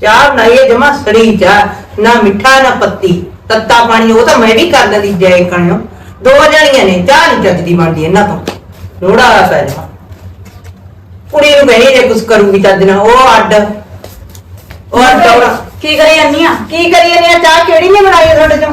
ਚਾਹ ਬਣਾਈਏ ਜਮਾ ਸੜੀ ਚਾਹ ਨਾ ਮਿੱਠਾ ਨਾ ਪੱਤੀ। ਤੱਤਾ ਪਾਣੀ ਉਹ ਤਾਂ ਮੈਂ ਵੀ ਕਰ ਦਿੰਦੀ ਜੈ ਕਣਿਓ। ਦੋ ਜਣੀਆਂ ਨੇ ਚਾਹ ਨਹੀਂ ਚੱਜਦੀ ਬਣਦੀ ਇਹਨਾਂ ਤੋਂ। ਲੋੜਾ ਆ ਪੈ ਜਾ। ਕੁੜੀ ਨੂੰ ਕਹੀ ਜੇ ਕੁਛ ਕਰੂਗੀ ਚੱਜ ਨਾਲ ਉਹ ਅੱਡ। ਉਹ ਅੱਡ। ਕੀ ਕਰੀ ਜਾਂਦੀ ਆ? ਕੀ ਕਰੀ ਜਾਂਦੀ ਆ? ਚਾਹ ਕਿਹੜੀ ਨੇ ਬਣਾਈ ਆ ਤੁਹਾਡੇ ਚੋਂ?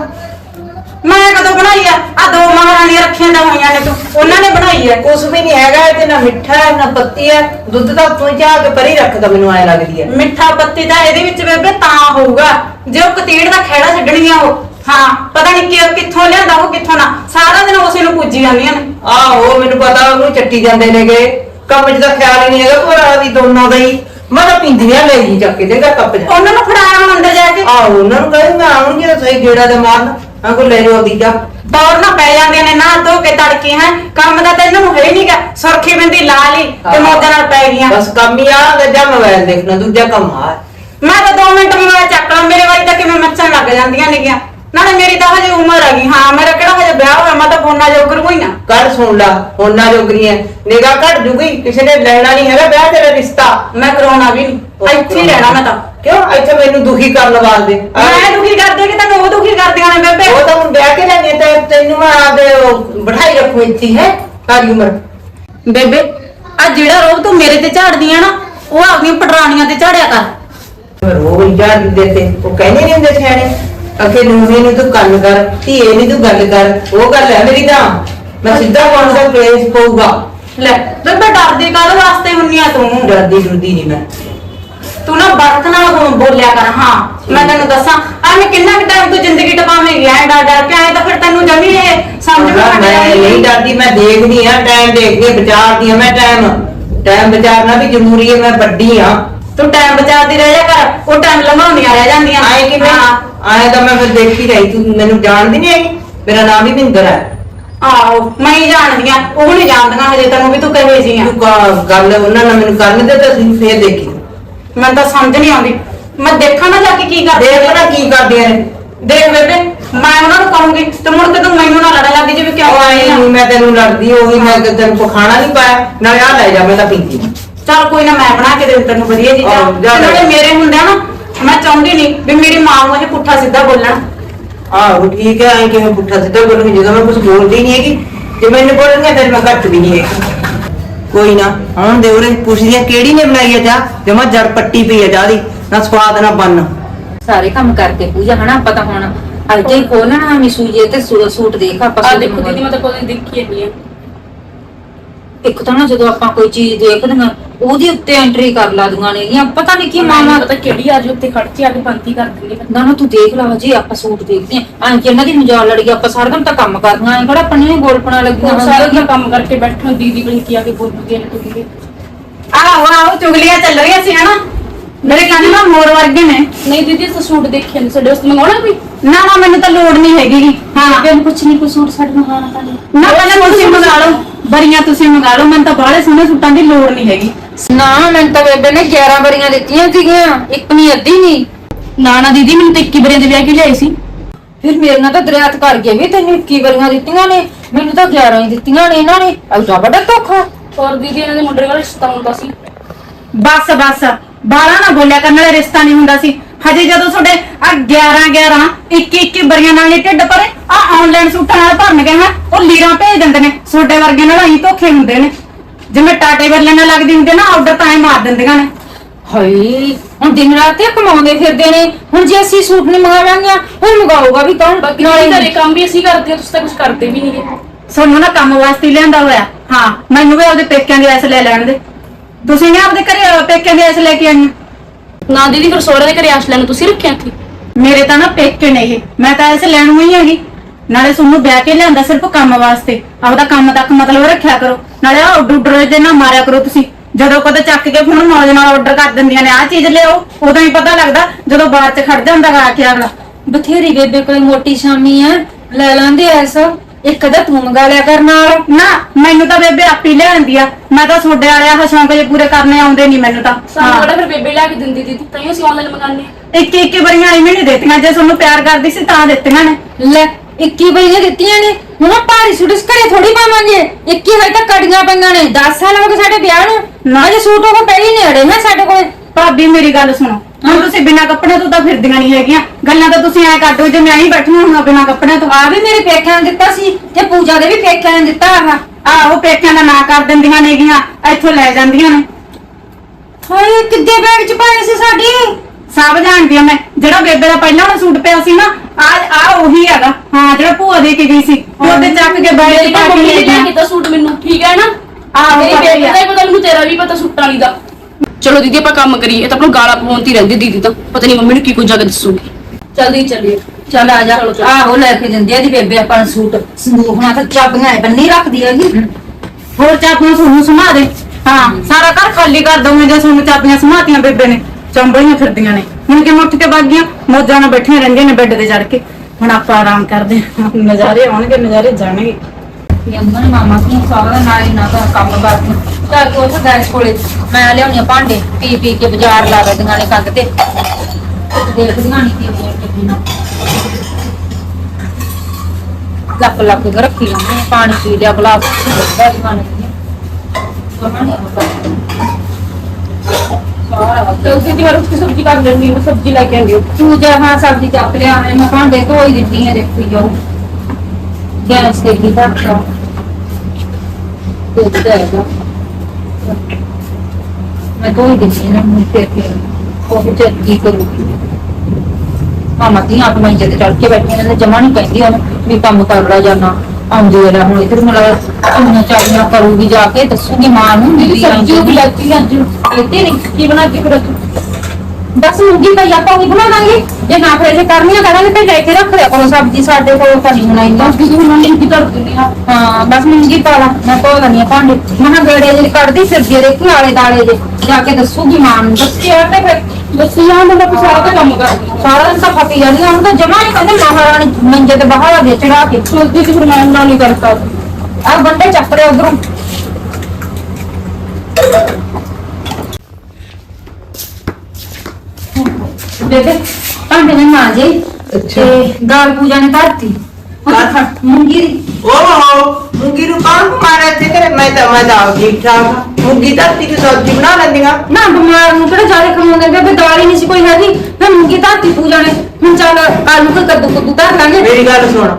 ਮੈਂ ਕਦੋਂ ਬਣਾਈ ਆ? ਆ ਦੋ ਮਹਾਰਾਣੀਆਂ ਰੱਖੀਆਂ ਤਾਂ ਹੋਈਆਂ ਨੇ ਤੂੰ। ਉਹਨਾਂ ਨੇ ਬਣਾਈ ਆ? ਕੁਛ ਵੀ ਨਹੀਂ ਹੈਗਾ ਇਹ ਨਾ ਮਿੱਠਾ ਹੈ ਨਾ ਪੱਤੀ ਹੈ। ਦੁੱਧ ਤਾਂ ਤੂੰ ਚਾਹ ਕੇ ਪਰੀ ਰੱਖਦਾ ਮੈਨੂੰ ਐ ਲੱਗਦੀ ਹੈ। ਮਿੱਠਾ ਪੱਤੀ ਤਾਂ ਇਹਦੇ ਵਿੱਚ ਬੇਬੇ ਤਾਂ ਹੋਊਗਾ। ਜੇ ਉਹ ਕਤੀੜ ਦਾ ਖਹਿੜਾ ਛੱਡਣੀ ਆ ਉਹ। ਹਾਂ ਪਤਾ ਨਹੀਂ ਕਿ ਕਿੱਥੋਂ ਲਿਆਂਦਾ ਉਹ ਕਿੱਥੋਂ ਨਾ। ਸਾਰਾ ਦਿਨ ਉਸੇ ਨੂੰ ਪੂਜੀ ਜਾਂਦੀਆਂ ਨੇ। ਆਹੋ ਮੈਨੂੰ ਪਤਾ ਉਹਨੂੰ ਚੱਟੀ ਜਾਂਦੇ ਨੇਗੇ। ਕੰਮ 'ਚ ਤਾਂ ਖਿਆਲ ਹੀ ਨਹੀਂ ਹੈਗਾ ਭਰਾ ਦੀ ਦੋਨਾਂ ਦਾ ਹੀ। ਮੈਂ ਤਾਂ ਪੀਂਦੀਆਂ ਲੈ ਜੀ ਚੱਕ ਕੇ ਦੇਗਾ ਕੱਪ 'ਚ। ਉਹਨਾਂ ਨੂੰ ਫੜਾਇਆ ਹੁਣ ਅੰਦਰ ਜਾ ਕੇ। ਆਹੋ ਉਹਨਾਂ ਨੂੰ ਕਹਿੰਦਾ ਆਉਣਗੇ ਤਾਂ ਸਹੀ ਗੇੜਾ ਦੇ ਮਾਰਨ। ਆ ਕੋ ਲੈ ਜਾਓ ਦੀ ਜਾ ਦੌੜ ਨਾ ਪੈ ਜਾਂਦੀਆਂ ਨੇ ਨਾ ਧੋ ਕੇ ਤੜਕੇ ਹੈ। ਕੰਮ ਦਾ ਤਾਂ ਇਹਨਾਂ ਨੂੰ ਹੈ ਹੀ ਨਹੀਂਗਾ ਸੁਰਖੀ ਬਿੰਦੀ ਲਾ ਲਈ ਤੇ ਮੌਜਾਂ ਨਾਲ ਪੈ ਗਈਆਂ। ਬਸ ਕੰਮ ਹੀ ਆ ਗੱਜਾ ਮੋਬਾਈਲ ਦੇਖਣਾ ਦੂਜਾ ਕੰਮ ਆ। ਮੈਂ ਤਾਂ 2 ਮਿੰਟ ਮੋਬਾਈਲ ਚੱਕ ਲਾਂ ਮੇਰੇ ਵਾਰੀ ਤਾਂ ਕਿਵੇਂ ਮੱਛਣ ਲੱਗ ਜਾਂਦੀਆਂ ਨੇਗੀਆਂ। ਨਾਲੇ ਮੇਰੀ ਤਾਂ ਹਜੇ ਉਮਰ ਆ ਗਈ। ਹਾਂ ਮੇਰਾ ਕਿਹੜਾ ਹਜੇ ਵਿਆਹ ਹੋਇਆ? ਮੈਂ ਤਾਂ ਫੋਨਾਂ ਜੋਗਰ ਹੋਈ ਨਾ ਕਰ ਸੁਣ ਲਾ ਹੁਣ ਨਾ ਜੋਗਰੀ ਹੈ ਨਿਗਾਹ ਘਟ ਜੂਗੀ ਕਿਸੇ ਨੇ ਲੈਣਾ ਨਹੀਂ ਹੈਗਾ ਵਿਆਹ ਤੇਰਾ ਰਿਸ਼ਤਾ। ਮੈਂ ਕਰਾਉਣਾ ਵੀ ਨਹੀਂ ਇੱਥੇ ਹੀ ਰਹਿਣਾ ਮੈਂ ਤਾਂ। ਕਿਉਂ? ਇੱਥੇ ਮੈਨੂੰ ਦੁਖੀ ਕਰਨ ਵਾਸਤੇ। ਮੈਂ ਦੁਖੀ। ਕਰਦੀ ਕਿ ਉਹ ਦੁਖੀ ਕਰਦੀਆਂ ਨੇ ਬੇਬੇ। ਉਹ ਤਾਂ ਹੁਣ ਵਿਆਹ ਕੇ ਲੈਣੇ ਤੇ ਤੈਨੂੰ ਮੈਂ ਆਪਦੇ ਉਹ ਬਿਠਾਈ ਰੱਖੂ ਇੱਥੇ ਹੈ ਸਾਰੀ ਉਮਰ। ਬੇਬੇ ਆ ਜਿਹੜਾ ਰੋਬ ਤੂੰ ਮੇਰੇ ਤੇ ਝਾੜਦੀ ਆ ਨਾ ਉਹ ਆਪਣੀਆਂ ਪਟਰਾਣੀਆਂ ਤੇ ਝਾੜਿਆ ਕਰ। ਰੋਜ਼ ਜਾ ਦਿੰਦੇ ਤੇ ਉਹ ਕਹਿੰਦੇ ਨਹੀਂ ਹੁੰਦੇ ਸਿਆਣੇ ਅਖੇ ਨੂੰਹੇ ਨੂੰ ਤੂੰ ਕੰਨ ਕਰ ਧੀਏ ਨਹੀਂ ਤੂੰ ਗੱਲ ਕਰ ਉਹ ਗੱਲ ਹੈ ਮੇਰੀ ਤਾਂ। ਮੈਂ ਸਿੱਧਾ ਕੋਣ ਦਾ ਪੇਜ ਪਊਗਾ। ਲੈ ਬੇਬੇ ਡਰਦੀ ਕਾਹਦੇ ਵਾਸਤੇ ਹੁੰਨੀ ਆ ਤੂੰ? ਡਰਦੀ ਡਰਦੀ ਨਹੀਂ ਮੈਂ। ਤੂੰ ਨਾ ਬਰਤ ਨਾਲ ਹੁਣ ਬੋਲਿਆ ਕਰ ਹਾਂ। ਮੈਂ ਤੈਨੂੰ ਦੱਸਾਂ ਆ ਮੈਂ ਕਿੰਨਾ ਕਿ ਟਾਈਮ ਤੂੰ ਜ਼ਿੰਦਗੀ ਟਪਾਵੇਂਗੀ ਐ ਡਰ ਡਰ ਕੇ ਆਏ ਤਾਂ ਫਿਰ ਤੈਨੂੰ ਜਮੀ ਇਹ ਸਮਝ ਮੈਂ ਨਹੀਂ ਮੈਂ ਨਹੀਂ ਡਰਦੀ ਮੈਂ ਦੇਖਦੀ ਆ ਟਾਈਮ ਦੇਖਦੀ ਆ ਵਿਚਾਰਦੀ ਆ ਮੈਂ ਟਾਈਮ ਟਾਈਮ ਵਿਚਾਰਨਾ ਵੀ ਜ਼ਰੂਰੀ ਹੈ ਮੈਂ ਵੱਡੀ ਆ ਤੂੰ ਟਾਈਮ ਬਚਾਉਂਦੀ ਰਹਿ ਜਾ ਕਰ ਉਹ ਟਾਈਮ ਲੰਘਾਉਂਦੀਆਂ ਰਹਿ ਜਾਂਦੀਆਂ ਆਏ ਕਿਵੇਂ? ਹਾਂ। ਆਏ ਤਾਂ ਮੈਂ ਫਿਰ ਦੇਖੀ ਰਹੀ ਤੂੰ ਮੈਨੂੰ ਜਾਣਦੀ ਨਹੀਂ ਹੈਗੀ? ਮੇਰਾ ਨਾਮ ਹੀ ਮਹਿੰਦਰ ਹੈ। ਆਹੋ ਮੈਂ ਹੀ ਜਾਣਦੀ ਆ ਉਹ ਨਹੀਂ ਜਾਣਦੀਆਂ ਹਜੇ ਤੈਨੂੰ ਵੀ ਤੂੰ ਕਹੇ ਸੀ ਆ। ਤੂੰ ਕਾ- ਗੱਲ ਉਹਨਾਂ ਨਾਲ ਮੈਨੂੰ ਕਰਨ ਦੇ ਤਾਂ ਫੇਰ ਦੇਖੀ। ਮੈਨੂੰ ਤਾਂ ਸਮਝ ਨਹੀਂ ਆਉਂਦੀ। ਮੈਂ ਦੇਖਾਂ ਨਾ ਜਾ ਕੇ ਕੀ ਕਰਦੇ ਦੇਖ ਪਤਾ ਕੀ ਕਰਦੀਆਂ ਨੇ ਦੇਖ ਬੇਬੇ ਮੈਂ ਉਹਨਾਂ ਨੂੰ ਕਹੂੰਗੀ ਤੇ ਮੁੜ ਕੇ ਤੂੰ ਮੈਨੂੰ ਨਾ ਲੜਨ ਲੱਗੀ ਜਿਵੇਂ ਕਿਉਂ ਉਹ ਆਈ ਆ। ਨਹੀਂ ਮੈਂ ਤੈਨੂੰ ਲੜਦੀ ਉਹੀ ਮੈਂ ਕਿ ਤੈਨੂੰ ਪਖਾਣਾ ਨਹੀਂ ਪਾਇਆ। ਨਾਲੇ ਆ ਲੈ ਜਾ ਮੈਂ ਤਾਂ ਪੀਂਦੀ ਨੀ। ਚੱਲ ਕੋਈ ਨਾ ਮੈਂ ਬਣਾ ਕੇ ਦੇ ਤੈਨੂੰ ਵਧੀਆ ਜੀ ਆਹੋ, ਜਾ ਲੈ। ਨਾਲੇ ਮੇਰੇ ਹੁੰਦੇ ਆ ਨਾ ਮੈਂ ਚਾਹੁੰਦੀ ਨਹੀਂ ਵੀ ਮੇਰੀ ਮਾਂ ਨੂੰ ਅਜੇ ਪੁੱਠਾ ਸਿੱਧਾ ਬੋਲਣ। ਆਹੋ ਠੀਕ ਹੈ ਐਂ ਕਿਵੇਂ ਪੁੱਠਾ ਸਿੱਧਾ ਬੋਲੂਗੀ ਜਦੋਂ ਮੈਂ ਕੁਝ ਬੋਲਦੀ ਨਹੀਂ ਹੈਗੀ ਜੇ ਮੈਨੂੰ ਬੋਲਣਗੇ ਫਿਰ ਮੈਂ ਘੱਟ ਵੀ ਨਹੀਂ ਹੈਗੀ। ਕੋਈ ਨਾ ਆਉਣ ਦੇ ਉਰੇ ਪੁੱਛਦੀ ਆ ਕਿਹੜੀ ਨੇ ਬਣਾਈ ਆ ਚਾਹ? ਜਮਾ ਜੜ ਪੱਟੀ ਪਈ ਆ ਚਾਹ ਦੀ ਨਾ ਸਵਾਦ ਨਾ ਬੰਨ। ਸਾਰੇ ਕੰਮ ਕਰਕੇ ਪੂਜਾ ਹਨਾ ਪਤਾ ਹੁਣ ਅੱਜ ਹੀ ਖੋਲਣਾ ਮਿਸੂ ਜੇ ਤੇ ਸੂ- ਸੂਟ ਦੇਖ ਆਪਾਂ ਆ ਸੂਟ ਦੇਖੋ ਦੀਦੀ ਮੈਂ ਤਾਂ ਕੋਈ ਦੇਖੀ ਨਹੀਂ ਹੈ ਇੱਕ ਤਾਂ ਨਾ ਜਦੋਂ ਆਪਾਂ ਕੋਈ ਚੀਜ਼ ਦੇਖਦੀਆਂ ਉਹਦੇ ਉੱਤੇ ਐਂਟਰੀ ਕਰ ਲਾ ਦੂੰਗਾ ਨੇ ਪਤਾ ਨਹੀਂ ਕੀ ਮਾਮਾ ਮਾਮਾ ਪਤਾ ਕਿਹੜੀ ਆ ਜੋ ਉੱਤੇ ਖੜ ਕੇ ਆ ਕੇ ਬੰਤੀ ਕਰ ਦਿੰਦੀ ਹੈ। ਨਾ ਨਾ ਤੂੰ ਦੇਖ ਲਾ ਜੀ ਆਪਾਂ ਸੂਟ ਦੇਖਦੇ ਆਂ ਆਂ ਕਿ ਇਹਨਾਂ ਦੀ ਮਜਾਲ ਲੜੀ ਆਪਾਂ ਸਾਰਾ ਦਿਨ ਤਾਂ ਕੰਮ ਕਰਨਾ ਹੈ। ਕਿਹੜਾ ਆਪਾਂ ਨੇ ਗੋਲਪਣਾ ਲੱਗੀਆਂ ਸਾਰਾ ਦਿਨ ਕੰਮ ਕਰਕੇ ਬੈਠੋ ਦੀਦੀ ਕੋਲ ਕੀ ਆ ਕੇ ਬੋਲੂਗੇ ਨਾ ਤੁਸੀਂ ਆਹੋ ਆਹੋ ਚੁਗਲੀਆਂ ਚੱਲ ਰਹੀਆਂ ਸੀ ਹਨਾ? ਮੇਰੇ ਕੰਨ ਨਾ ਮੋਰ ਵਰਗੇ ਨੇ। ਨਹੀਂ ਦੀਦੀ ਤੁਸੀਂ ਸੂਟ ਦੇਖਿਆ ਨਹੀਂ ਸਾਡੇ ਵਾਸਤੇ ਮੰਗਾਉਣਾ ਕੋਈ? ਨਾ ਨਾ ਮੈਨੂੰ ਤਾਂ ਲੋੜ ਨਹੀਂ ਹੈਗੀ। ਹਾਂ। ਹਾਂ। ਕੁਛ ਨਹੀਂ ਕੋਈ ਸੂਟ ਸਾਡੇ ਮੰਗਾਉਣਾ ਤਾਂ ਨਹੀਂ ਨਾ ਪਹਿਲਾਂ ਤੁਸੀਂ ਮੰਗਾ ਲਓ। ਬਰੀਆਂ ਤੁਸੀਂ ਮੰਗਾ ਲਓ ਮੈਨੂੰ ਤਾਂ ਬਾਹਲੇ ਸੋਹਣੇ ਸੂਟਾਂ ਦੀ ਲੋੜ ਨਹੀਂ ਹੈਗੀ। ਨਾ ਮੈਨੂੰ ਤਾਂ ਬੇਬੇ ਨੇ 11 ਬਰੀਆਂ ਦਿੱਤੀਆਂ ਸੀਗੀਆਂ ਇੱਕ ਨਹੀਂ ਅੱਧੀ ਨਹੀਂ ਨਾ। ਨਾ ਦੀਦੀ ਮੈਨੂੰ ਤਾਂ 21 ਬਰੇ ਦੇ ਵਿਆਹ ਕੇ ਲਿਆਈ ਸੀ। ਫਿਰ ਮੇਰੇ ਨਾਲ ਤਾਂ ਦਰਿਆਤ ਕਰ ਗਏ ਵੀ ਤੈਨੂੰ 21 ਬਰੀਆਂ ਦਿੱਤੀਆਂ ਨੇ ਮੈਨੂੰ ਤਾਂ 11 ਹੀ ਦਿੱਤੀਆਂ ਨੇ ਇਹਨਾਂ ਨੇ। ਐਡਾ ਵੱਡਾ ਧੋਖਾ। ਔਰ ਦੀਦੀ ਇਹਨਾਂ ਦੇ ਮੁੰਡੇ ਵਾਲਾ ਰਿਸ਼ਤਾ ਹੁੰਦਾ ਸੀ। ਬਸ ਬਸ ਬਾਲਾ ਨਾ ਬੋਲਿਆ ਕਰਨ ਵਾਲਾ ਰਿਸ਼ਤਾ ਨਹੀਂ ਹੁੰਦਾ ਸੀ। ਹਜੇ ਜਦੋਂ ਤੁਹਾਡੇ ਆ 11 11 21 21 ਬਰੀਆਂ ਨਾਲ ਨਹੀਂ ਢਿੱਡ ਭਰੇ ਆ ਆਨਲਾਈਨ ਸੂਟਾਂ ਨਾਲ ਭਰਨਗੇ ਹੈ ਉਹ ਲੀਰਾਂ ਭੇਜ ਦਿੰਦੇ ਨੇ। ਤੁਹਾਡੇ ਵਰਗੇ ਨਾਲ ਹੀ ਧੋਖੇ ਹੁੰਦੇ ਨੇ। ਜਿਵੇਂ ਟਾਟੇ ਵਰਲੇ ਨਾਲ ਲੱਗਦੀ ਹੁੰਦੀ ਨਾ ਆਰਡਰ ਤਾਂ ਹੀ ਮਾਰ ਦਿੰਦੀਆਂ ਨੇ। ਹਾਏ ਹੁਣ ਦਿਨ ਰਾਤ ਤੇ ਕਮਾਉਂਦੇ ਫਿਰਦੇ ਨੇ। ਹੁਣ ਜੇ ਅਸੀਂ ਸੂਟ ਨਹੀਂ ਮੰਗਾਵਾਂਗੇ ਹੁਣ ਮੰਗਾਊਗਾ ਵੀ ਕੌਣ? ਬਾਕੀ ਨਾਲੇ ਘਰੇ ਕੰਮ ਵੀ ਅਸੀਂ ਕਰਦੇ ਹਾਂ ਤੁਸੀਂ ਤਾਂ ਕੁਝ ਕਰਦੇ ਵੀ ਨਹੀਂ ਤੁਹਾਨੂੰ ਨਾ ਕੰਮ ਵਾਸਤੇ ਹੀ ਲਿਆਂਦਾ ਹੋਇਆ। ਹਾਂ ਮੈਨੂੰ ਵੀ ਆਪਦੇ ਪੇਕਿਆਂ ਦੀ ਐਸ ਲੈ ਲੈਣ ਦੇ। ਤੁਸੀਂ ਨੇ ਆਪਦੇ ਘਰੇ ਪੇਕਿਆਂ ਦੀ ਐਸ ਲੈ ਕੇ ਆਈਆਂ? ਨਾ ਦੀਦੀ ਫਿਰ ਸੋਹਰੇ ਦੇ ਘਰੇ ਆਸ਼ਲਾ ਨੂੰ ਤੁਸੀਂ ਰੱਖਿਆ ਇੱਥੇ? ਮੇਰੇ ਤਾਂ ਨਾ ਪੇਕੇ ਨੇ ਇਹ। ਮੈਂ ਤਾਂ ਐਸ ਲੈਣ ਹੋਈ ਹੈਗੀ ਨਾਲੇ ਤੁਹਾਨੂੰ ਵਿਆਹ ਕੇ ਲਿਆਂਦਾ ਸਿਰਫ ਕੰਮ ਵਾਸਤੇ। ਆਪਦਾ ਕੰਮ ਤੱਕ ਮਤਲਬ ਰੱਖਿਆ ਕਰੋ। ਨਾਲੇ ਆ ਆਰਡਰ ਜੇ ਨਾ ਮਾਰਿਆ ਕਰੋ ਤੁਸੀਂ। ਜਦੋਂ ਕਦੇ ਚੱਕ ਕੇ ਫੋਨ ਮੌਜ ਨਾਲ ਆਰਡਰ ਕਰ ਦਿੰਦੀਆਂ ਨੇ ਆਹ ਚੀਜ਼ ਲਿਆਓ। ਉਦੋਂ ਹੀ ਪਤਾ ਲੱਗਦਾ ਜਦੋਂ ਬਾਹਰ ਚ ਖੜ ਜਾਂਦਾ ਗਾ ਕੇ ਅਗਲਾ। ਬਥੇਰੀ ਬੇਬੇ ਕੋਈ ਮੋਟੀ ਸ਼ਾਮੀ ਆ। ਲੈ ਲਾਂਦੇ ਐਸਾ ਇੱਕ ਅਦਾ ਤੂੰ ਮੰਗਾ ਲਿਆ ਕਰ ਨਾਲ। ਨਾ ਮੈਨੂੰ ਤਾਂ ਬੇਬੇ ਆਪੀ ਲਿਆਂਦੀ ਆ। ਮੈਂ ਤਾਂ ਤੁਹਾਡੇ ਵਾਲੇ ਆਹ ਸ਼ੌਂਕ ਜੇ ਪੂਰੇ ਕਰਨੇ ਆਉਂਦੇ ਨਹੀਂ ਮੈਨੂੰ ਤਾਂ। ਸਾਨੂੰ ਹਾਂ। ਬੜਾ ਫਿਰ ਬੇਬੇ ਲਿਆ ਕੇ ਦਿੰਦੀ ਦੀਦੀ? ਤਾਂ ਅਸੀਂ ਆਨਲਾਈਨ ਮੰਗਾਉਂਦੇ ਹਾਂ ਇੱਕ ਇੱਕ ਬਰੀਆਂ ਐਵੇਂ ਨਹੀਂ ਦਿੱਤੀਆਂ। ਜੇ ਤੁਹਾਨੂੰ ਪਿਆਰ ਕਰਦੀ ਸੀ ਤਾਂ ਦਿੱਤੀਆਂ ਨੇ। ਲੈ 21 ਬਈਆਂ ਦਿੱਤੀਆਂ ਨੇ। ਹੁਣ ਆਹ ਭਾਰੀ ਸੂਟ ਇਸ ਘਰੇ ਥੋੜੀ ਪਾਵਾਂਗੇ। 21 ਹਜੇ ਤੱਕ ਕੜੀਆਂ ਪਈਆਂ ਨੇ। 10 ਸਾਲ ਹੋ ਗਏ ਸਾਡੇ ਵਿਆਹ ਨੂੰ। ਨਾ। ਜੇ ਸੂਟ ਉਹ ਪਹਿਲੀ ਨਹੀਂ ਅੜੇ ਹੈ ਸਾਡੇ ਕੋਲ। ਭਾਬੀ ਮੇਰੀ ਗੱਲ ਸੁਣੋ। ਹੁਣ ਤੁਸੀਂ ਬਿਨਾਂ ਕੱਪੜੇ ਤੋਂ ਤਾਂ ਫਿਰਦੀਆਂ ਨਹੀਂ ਹੈਗੀਆਂ। ਗੱਲਾਂ ਤਾਂ ਤੁਸੀਂ ਐ ਹੋ ਜਿਵੇਂ ਐਂ ਹੀ ਬੈਠੀਆਂ ਹੋਣਾ ਬਿਨਾਂ ਕੱਪੜਿਆਂ ਤੋਂ। ਆ ਵੀ ਮੇਰੇ ਪੇਕਿਆਂ ਨੇ ਦਿੱਤਾ ਸੀ। ਤੇ ਪੂਜਾ ਦੇ ਵੀ ਪੇਕਿਆਂ ਨੇ ਦਿੱਤਾ ਆ ਆਹੋ ਪੇਕਿਆਂ ਦਾ ਨਾਂ ਕਰ ਦਿੰਦੀਆਂ ਨੇਗੀਆਂ। ਇੱਥੋਂ ਲੈ ਜਾਂਦੀਆਂ ਨੇ। ਹਾਏ ਕਿੱਦੇ ਬੈਗ ਚ ਪਾਏ ਸੀ ਸਾਡੀ? ਸਭ ਜਾਣਦੀ ਆ ਮੈਂ। ਜਿਹੜਾ ਬੇਬੇ ਦਾ ਪਹਿਲਾਂ ਵਾਲਾ ਸੂਟ ਪਿਆ ਸੀ ਨਾ ਆ ਆ ਉਹੀ ਹੈਗਾ। ਹਾਂ ਜਿਹੜਾ ਭੂਆ ਦੇ ਕੇ ਗਈ ਸੀ। ਉਹ ਉਹਦੇ ਚੱਕ ਕੇ ਬੈਗ ਮੇਰੀ ਚ ਪਾ ਤਾਂ ਕੇ ਮੰਮੀ ਲੈ ਨੇ ਗਿਆ। ਕੀਤਾ ਸੂਟ ਮੈਨੂੰ ਠੀਕ ਹੈ ਨਾ? ਆਹੋ, ਮੇਰੀ ਪਤਾ ਹੀ ਬੇਬੇ ਆ। ਦਾ ਹੀ ਪਤਾ ਮੈਨੂੰ ਤੇਰਾ ਵੀ ਪਤਾ ਸੂਟਾਂ ਵਾਲੀ ਦਾ। ਚਲੋ ਦੀਦੀ ਆਪਾਂ ਕੰਮ ਕਰੀਏ। ਇਹ ਤਾਂ ਆਪਣਾ ਗਾਲਾਂ ਪਵਾਉਂਦੀ ਰਹਿੰਦੀ ਦੀਦੀ ਤਾਂ। ਪਤਾ ਨਹੀਂ ਮੰਮੀ ਨੂੰ ਕੀ ਕੁਝ ਜਾ ਕੇ ਦੱਸੂਗੀ। ਜਲਦੀ ਚੱਲੀਏ। ਚੱਲ ਆ ਜਾ। ਚਲੋ, ਚਲੋ। ਆਹੋ ਲੈ ਕੇ ਦਿੰਦੀ ਆ ਦੀ ਬੇਬੇ ਆਪਾਂ ਨੂੰ ਸੂਟ। ਸੰਦੂਕ ਨਾਲ ਤਾਂ ਚਾਬੀਆਂ ਐ ਬੰਨੀ ਰੱਖਦੀ ਹੈਗੀ। ਹੋਰ ਚਾਬੀਆਂ ਤੁਹਾਨੂੰ ਸਮਾ ਦੇ। ਹਾਂ। ਸਾਰਾ ਘਰ ਖਾਲੀ ਕਰ ਦਊਂਗੇ ਜੇ ਤੁਹਾਨੂੰ ਚਾਬੀਆਂ ਸਮਾਤੀਆਂ ਬੇਬੇ ਨੇ। ਚੰਬਲੀਆਂ ਫਿਰਦੀਆਂ ਨੇ। ਹੁਣ ਕਿ ਉੱਠ ਕੇ ਵਗ ਗਈਆਂ? ਮੌਜਾਂ ਨਾਲ ਬੈਠੀਆਂ ਰਹਿੰਦੀਆਂ ਨੇ ਬੈੱਡ ਤੇ ਚੜ ਕੇ। ਹੁਣ ਆਪਾਂ ਆਰਾਮ ਕਰਦੇ ਹਾਂ। ਨਜ਼ਾਰੇ ਆਉਣਗੇ ਨਜ਼ਾਰੇ ਜਾਣਗੇ। ਯੰਮਨ ਮਾਮਾ ਕੀ ਸਾਰਾ ਨਾਲ ਨਾ ਤਾਂ ਕੰਮ ਕਰਦੀ ਚੱਲ ਤੂੰ ਉੱਥੇ ਗੈਸ ਕੋਲੇ ਮੈਂ ਲਿਆਉਣੀ ਆ ਭਾਂਡੇ। ਪੀ ਪੀ ਕੇ ਬਾਜ਼ਾਰ ਲਾ ਦਿੰਦੀਆਂ ਨੇ ਕੰਧ ਤੇ। ਦੇਖਦੀਆਂ ਨਹੀਂ ਕੀ ਬੋਲ ਕੇ ਪੀਣਾ ਲੱਕ ਲੱਕ ਕੇ ਰੱਖੀ ਜਾਂਦੇ ਆ, ਪਾਣੀ ਪੀ ਲਿਆ ਗਲਾਸ ਬੈਠ ਬਣ ਤੇ ਉਸੇ ਦੀ ਵਾਰ ਉਸकी ਸਬਜ਼ੀ ਕਰ ਲੈਂਦੀ ਮੈਂ ਸਬਜ਼ੀ ਲੈ ਕੇ ਆਂਦੀ ਹਾਂ। ਤੂੰ ਜੇ ਹਾਂ, ਸਬਜ਼ੀ ਚੱਕ ਲਿਆ ਮੈਂ ਭਾਂਡੇ ਧੋ ਹੀ ਦਿੱਤੀ ਹੈ ਦੇਖੀ ਜਾਓ। ਗੈਸ ਤੇ ਕੀ ਕਰਦਾ ਤੇ ਦੇਗਾ ਮੈਂ ਧੋ ਹੀ ਦਿੱਤੀ ਨਾ ਮੁੰਡੇ ਤੇ ਫਿਰ ਉਹ ਤੇ ਮਾਮਾ ਦੀ ਆਪ ਮੈਂ ਜਦ ਚੜ ਕੇ ਬੈਠੀ ਨੇ, ਜਮਾ ਨਹੀਂ ਕਹਿੰਦੀ ਉਹਨੂੰ ਵੀ ਕੰਮ ਕਰ ਲੈ ਜਾਣਾ ਆਉਂਦੀ ਹੈ ਹੁਣ ਇਧਰ ਮਲਾ ਉਹਨੇ ਚਾਹੀਆਂ ਕਰੂਗੀ ਜਾ ਕੇ ਦੱਸੂਗੀ ਮਾਂ ਨੂੰ ਮੇਰੀ ਸਬਜ਼ੀ ਵੀ ਲੱਗੀ ਅੱਜ। ਲੈਤੀ ਨਹੀਂ ਕੀ ਬਣਾ ਕੇ ਫਿਰ ਤੂੰ ਬਸ ਮੁੰਗੀ ਭਾਈ ਆਪਾਂ ਉਹੀ ਬਣਾ ਦਾਂਗੇ ਜੇ ਨਾ ਫਿਰ ਜੇ ਕਰਨੀ ਆ ਕਰਾਂਗੇ ਤੇ ਲੈ ਕੇ ਰੱਖ ਲਿਆ ਕਰੋ ਸਬਜ਼ੀ ਸਾਡੇ ਕੋਲ ਤਾਂ ਨਹੀਂ ਬਣਾਈ। ਬਸ ਦੀਦੀ ਹੁਣ ਮੈਂ ਕੀ ਕਰ ਦਿੰਦੀ ਆ। ਹਾਂ ਬਸ ਮੁੰਗੀ ਪਾ ਲਾ ਮੈਂ ਧੋ ਲੈਣੀ ਆ ਭਾਂਡੇ। ਮਹਾਂ ਗੇੜੇ ਜਿਹੜੇ ਕੱਢਦੀ ਫਿਰਦੀ ਆ ਦੇਖੀ ਆਲੇ ਦਾਲੇ ਜੇ ਜਾ ਕੇ ਦੱਸੂਗੀ ਮਾਂ ਨੂੰ। ਦੱਸੀ ਆ ਤੇ ਫਿਰ। ਜਾਂ ਮੈਂ ਤਾਂ ਸਾਰਾ ਤਾਂ ਕੰਮ ਕਰਦੀ ਹਾਂ ਸਾਰਾ ਦਿਨ ਤਾਂ ਫੱਟੀ ਜਾਂਦੀ ਆ, ਉਹਨੂੰ ਤਾਂ ਜਮਾ ਨਹੀਂ ਕਹਿੰਦੇ ਮਹਾਰਾਣੀ ਮੰਜੇ ਤੇ ਬਹਾਵਾ ਦੇ ਚੜਾ ਕੇ ਸੋਚਦੀ ਸੀ ਫਿਰ ਮੈਂ ਨਾਲ ਨਹੀਂ ਕਰਤਾ। ਆ ਬੰਦੇ ਚੱਕ ਰਹੇ ਉਧਰੋਂ। ਬੇਬੇ ਭਾਂਡੇ ਨੇ ਮਾਂ ਜੀ ਅੱਛਾ। ਤੇ ਦਾਲ ਪੂਜਾ ਨੇ ਧਰਤੀ। ਉਹ ਤਾਂ ਕਾਹਦੀ? ਖਾ- ਮੂੰਗੀ ਓਹੋ ਮੁੰਗੀ ਨੂੰ ਕੌਣ ਮਾਰਿਆ ਤੇ ਕਰੇ ਮੈਂ ਤਾਂ ਮੈਂ ਤਾਂ ਆਪ ਠੀਕ ਠਾਕ ਆ। ਮੁੰਗੀ ਧਰਤੀ ਦੀ ਸਬਜ਼ੀ ਬਣਾ ਲੈਂਦੀਆਂ ਨਾ ਬਿਮਾਰ ਨੂੰ ਕਿਹੜਾ ਜਾਲੇ ਖਵਾਉਂਦੇ? ਬੇਬੇ ਦਾਲ ਹੀ ਨਹੀਂ ਸੀ ਕੋਈ ਹੈਗੀ। ਫਿਰ ਮੂੰਗੀ ਧਰਤੀ ਪੂਜਾ ਨੇ। ਹੁਣ ਚੱਲ ਆਲੂ ਕੋਈ ਕੱਦੂ ਕੱਦੂ ਧਰ ਲਾਂਗੇ। ਮੇਰੀ ਗੱਲ ਸੁਣ।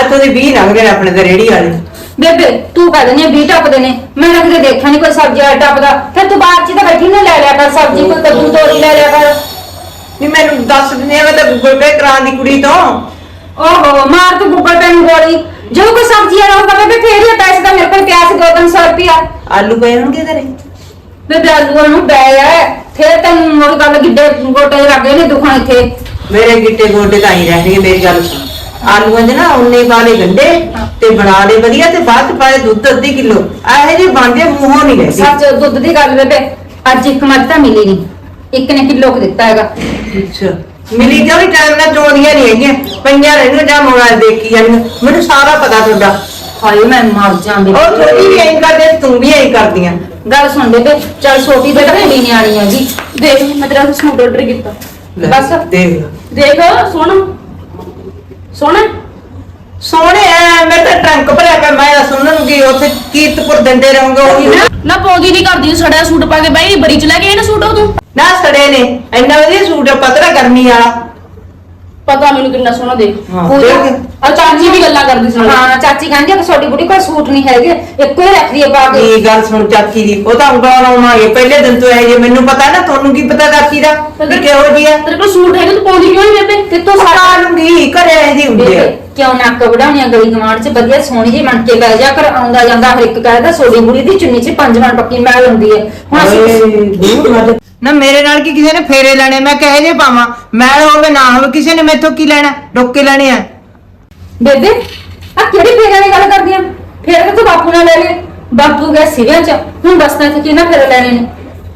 ਅੱਜ ਤੋਂ ਦੇ 20 ਲੰਘ ਗਏ ਨੇ ਆਪਣੇ ਤੇ ਰੇੜੀ ਵਾਲੇ। ਬੇਬੇ ਤੂੰ ਕਹਿ ਦਿੰਦੀ ਵੀ ਟੱਪਦੇ ਨੇ। ਮੈਂ ਤਾਂ ਕਿਤੇ ਦੇਖਿਆ ਨਹੀਂ ਕੋਈ ਸਬਜ਼ੀ ਵਾਲਾ ਟੱਪਦਾ। ਫਿਰ ਤੂੰ ਬਾਅਦ ਚ ਤਾਂ ਬੈਠੀ ਨਾ ਲੈ ਲਿਆ ਕਰ ਸਬਜ਼ੀ ਕੋਈ ਕੱਦੂ ਤੋਰੀ ਲੈ ਲਿਆ ਕਰ। ਨਹੀਂ ਮੈਨੂੰ ਦੱਸ ਦਿੰਦੇ ਆ ਮੈਂ ਤਾਂ ਗੂਗਲ ਪੇ ਕਰਾਂ ਦੀ ਕੁੜੀ ਤੋਂ। ਓਹੋ ਮਾਰ ਤੂੰ ਗੂਗਲ ਪੇ ਨੂੰ ਗੋਲੀ। ਜੋ ਕੋਈ ਸਬਜ਼ੀ ਵਾਲਾ ਹੋਊਗਾ ਬੇਬੇ ਫੇਰ ਹੀ ਆ, ਪੈਸੇ ਤਾਂ ਮੇਰੇ ਕੋਲ ਪਿਆ ਸੀ 2-300 ਰੁਪਿਆ ਆਲੂ ਪਏ ਹੋਣਗੇ ਤੇਰੇ? ਬੇਬੇ ਆਲੂਆਂ ਨੂੰ ਬੈ ਆ। ਫੇਰ ਤੈਨੂੰ ਉਹ ਗੱਲ ਗਿੱਡੇ ਗੋਟੇ ਲੱਗੇ ਨੇ ਦੁਖਾਂ ਇੱਥੇ। ਮੇਰੇ ਗਿੱਟੇ ਗੋਡੇ ਤਾਂ ਹੀ ਰਹਿਣਗੇ ਮੇਰੀ ਗੱਲ ਸੁਣ। ਆਲੂਆਂ ਦੇ ਨਾ ਉਨੇ ਵਾਲੇ ਗੰਡੇ ਤੇ ਬਣਾ ਲੈ ਵਧੀਆ ਤੇ ਬਾਅਦ ਚ ਪਾਏ ਦੁੱਧ ਅੱਧੀ ਕਿਲੋ। ਇਹੋ ਜਿਹੇ ਬਣਦੇ ਮੂੰਹੋਂ ਨਹੀਂ ਰਹਿੰਦੇ ਸੱਚ ਦੁੱਧ ਦੀ ਗੱਲ ਬੇਬੇ ਅੱਜ ਇੱਕ ਮੱਝ ਤਾਂ ਮਿਲੀ ਨਹੀਂ ਇੱਕ ਨੇ ਕਿਲੋ ਕੁ ਦਿੱਤਾ ਹੈਗਾ। ਅੱਛਾ। ਮਿਲੀ ਕਿਉਂ ਨਹੀਂ ਟਾਈਮ ਨਾਲ ਚੋਣੀਆਂ ਨਹੀਂ ਹੈਗੀਆਂ। ਪਈਆਂ ਰਹਿੰਦੀਆਂ ਜਾਂ ਮੋਬਾਈਲ ਦੇਖੀ ਜਾਂਦੀਆਂ। ਮੈਨੂੰ ਸਾਰਾ ਪਤਾ ਤੁਹਾਡਾ। ਹਾਏ ਮੈਂ ਮਰ ਜਾਂਦੀ ਉਹ ਛੋਟੀ ਵੀ ਐਂ ਕਰਦੇ ਤੂੰ ਵੀ ਐਂ ਕਰਦੀਆਂ। ਗੱਲ ਸੁਣ ਬੇਬੇ ਚੱਲ ਛੋਟੀ ਤਾਂ ਕੁੜੀ ਨਿਆਣੀ ਹੈਗੀ। ਦੇਖ ਮੈਂ ਤੇਰਾ ਸੂਟ ਆਰਡਰ ਕੀਤਾ। ਲੈ, ਬਸ। ਦੇਖ। ਦੇਖ ਸੋਹਣਾ ਸੋਹਣਾ ਸੋਹਣੇ ਐ ਮੈਂ ਤਾਂ ਟਰੰਕ ਭਰਿਆ ਪਿਆ ਮੈਂ ਤਾਂ ਸੁਣਨ ਨੂੰ ਕੀ ਉੱਥੇ ਕੀਰਤਪੁਰ ਦਿੰਦੇ ਰਹੂੰਗਾ ਉਹੀ ਨਾ ਨਾ ਪਾਉਂਦੀ ਨਹੀਂ ਕਰਦੀ ਸੜਿਆ ਸੂਟ ਪਾ ਕੇ ਬਾਈ ਬਰੀ ਚ ਲੈ ਕੇ ਨਾ ਸੂਟ ਉਹ ਤੂੰ। ਨਾ ਸੜੇ ਨੇ ਇੰਨਾ ਵਧੀਆ ਸੂਟ ਆ, ਪਤਲਾ ਗਰਮੀ ਵਾਲਾ। ਪਤਾ ਮੈਨੂੰ ਕਿੰਨਾ ਸੋਹਣਾ ਦੇਖ। ਹਾਂ। ਦੇਖ। ਆ ਚਾਚੀ ਵੀ ਗੱਲਾਂ ਕਰਦੀ ਸੀ। ਨਾਲੇ। ਹਾਂ ਚਾਚੀ ਕਹਿੰਦੀ ਆ ਕਿ ਤੁਹਾਡੀ ਬੁੜੀ ਕੋਲ ਸੂਟ ਨਹੀਂ ਹੈਗੇ ਇੱਕੋ ਹੀ ਰੱਖਦੀ ਹੈ ਪਾ ਕੇ। ਕੀ ਗੱਲ ਸੁਣ ਚਾਚੀ ਦੀ ਉਹ ਤਾਂ ਉਂਗਲਾਂ ਲਾਉਣਾਗੇ ਪਹਿਲੇ ਦਿਨ ਤੋਂ ਇਹ ਜੇ ਮੈਨੂੰ ਪਤਾ ਨਾ ਤੁਹਾਨੂੰ ਕੀ ਪਤਾ ਚਾਚੀ ਦਾ ਵੀ ਕਿਹੋ ਜੀ ਆ। ਤੇਰੇ ਕੋਲ ਸੂਟ ਹੈਗਾ ਤੂੰ ਪਾਉਂਦੀ ਕਿਉਂ ਨਹੀਂ ਬੇਬੇ? ਤੇ ਤੂੰ ਸਾਡਾ ਪਤਾ ਲੂੰਗੀ ਘਰੇ ਇਹ ਜੀ ਹੁੰਦੇ ਆ। ਬੇਬੇ ਕਿਉਂ ਨੱਕ ਵਡਾਉਣੀਆਂ ਗਲੀ ਗਵਾਂਢ ਚ? ਵਧੀਆ ਸੋਹਣੀ ਜੀ ਮਣ ਕੇ ਬਹਿ ਜਾ ਕਰ ਆਉਂਦਾ ਜਾਂਦਾ ਹਰ ਇੱਕ ਕਹਿੰਦਾ ਸੋਡੀ ਬੁੜੀ ਦੀ ਚੁੰਨੀ ਚ ਪੰਜ ਮਣ ਪੱਕੀ ਮੈਲ ਹੁੰਦੀ ਹੈ ਹੁਣ ਅਸੀਂ ਓਏ, ਮੱਧ। ਨਾ ਮੇਰੇ ਨਾਲ ਕੀ ਕਿਸੇ ਨੇ ਫੇਰੇ ਲੈਣੇ ਮੈਂ ਕਹੇ ਜੇ ਪਾਵਾਂ? ਮੈਲ ਹੋਵੇ ਨਾ ਹੋਵੇ ਕਿਸੇ ਨੇ ਮੈਥੋਂ ਕੀ ਲੈਣਾ? ਡੋਕੇ ਲੈਣੇ ਆ। ਬੇਬੇ ਆ ਕਿਹੜੀ ਫੇਰਾਂ ਦੀ ਗੱਲ ਕਰਦੀਆਂ ਫੇਰ ਤਾਂ ਤੂੰ ਬਾਪੂ ਨਾਲ ਲੈ ਲੈ ਬਾਪੂ ਗਿਆ ਸਿਵਿਆਂ ਚ ਹੁਣ ਦੱਸਣਾ ਕਿ ਕਿਹਨਾਂ ਫੇਰ ਲੈਣੇ ਨੇ?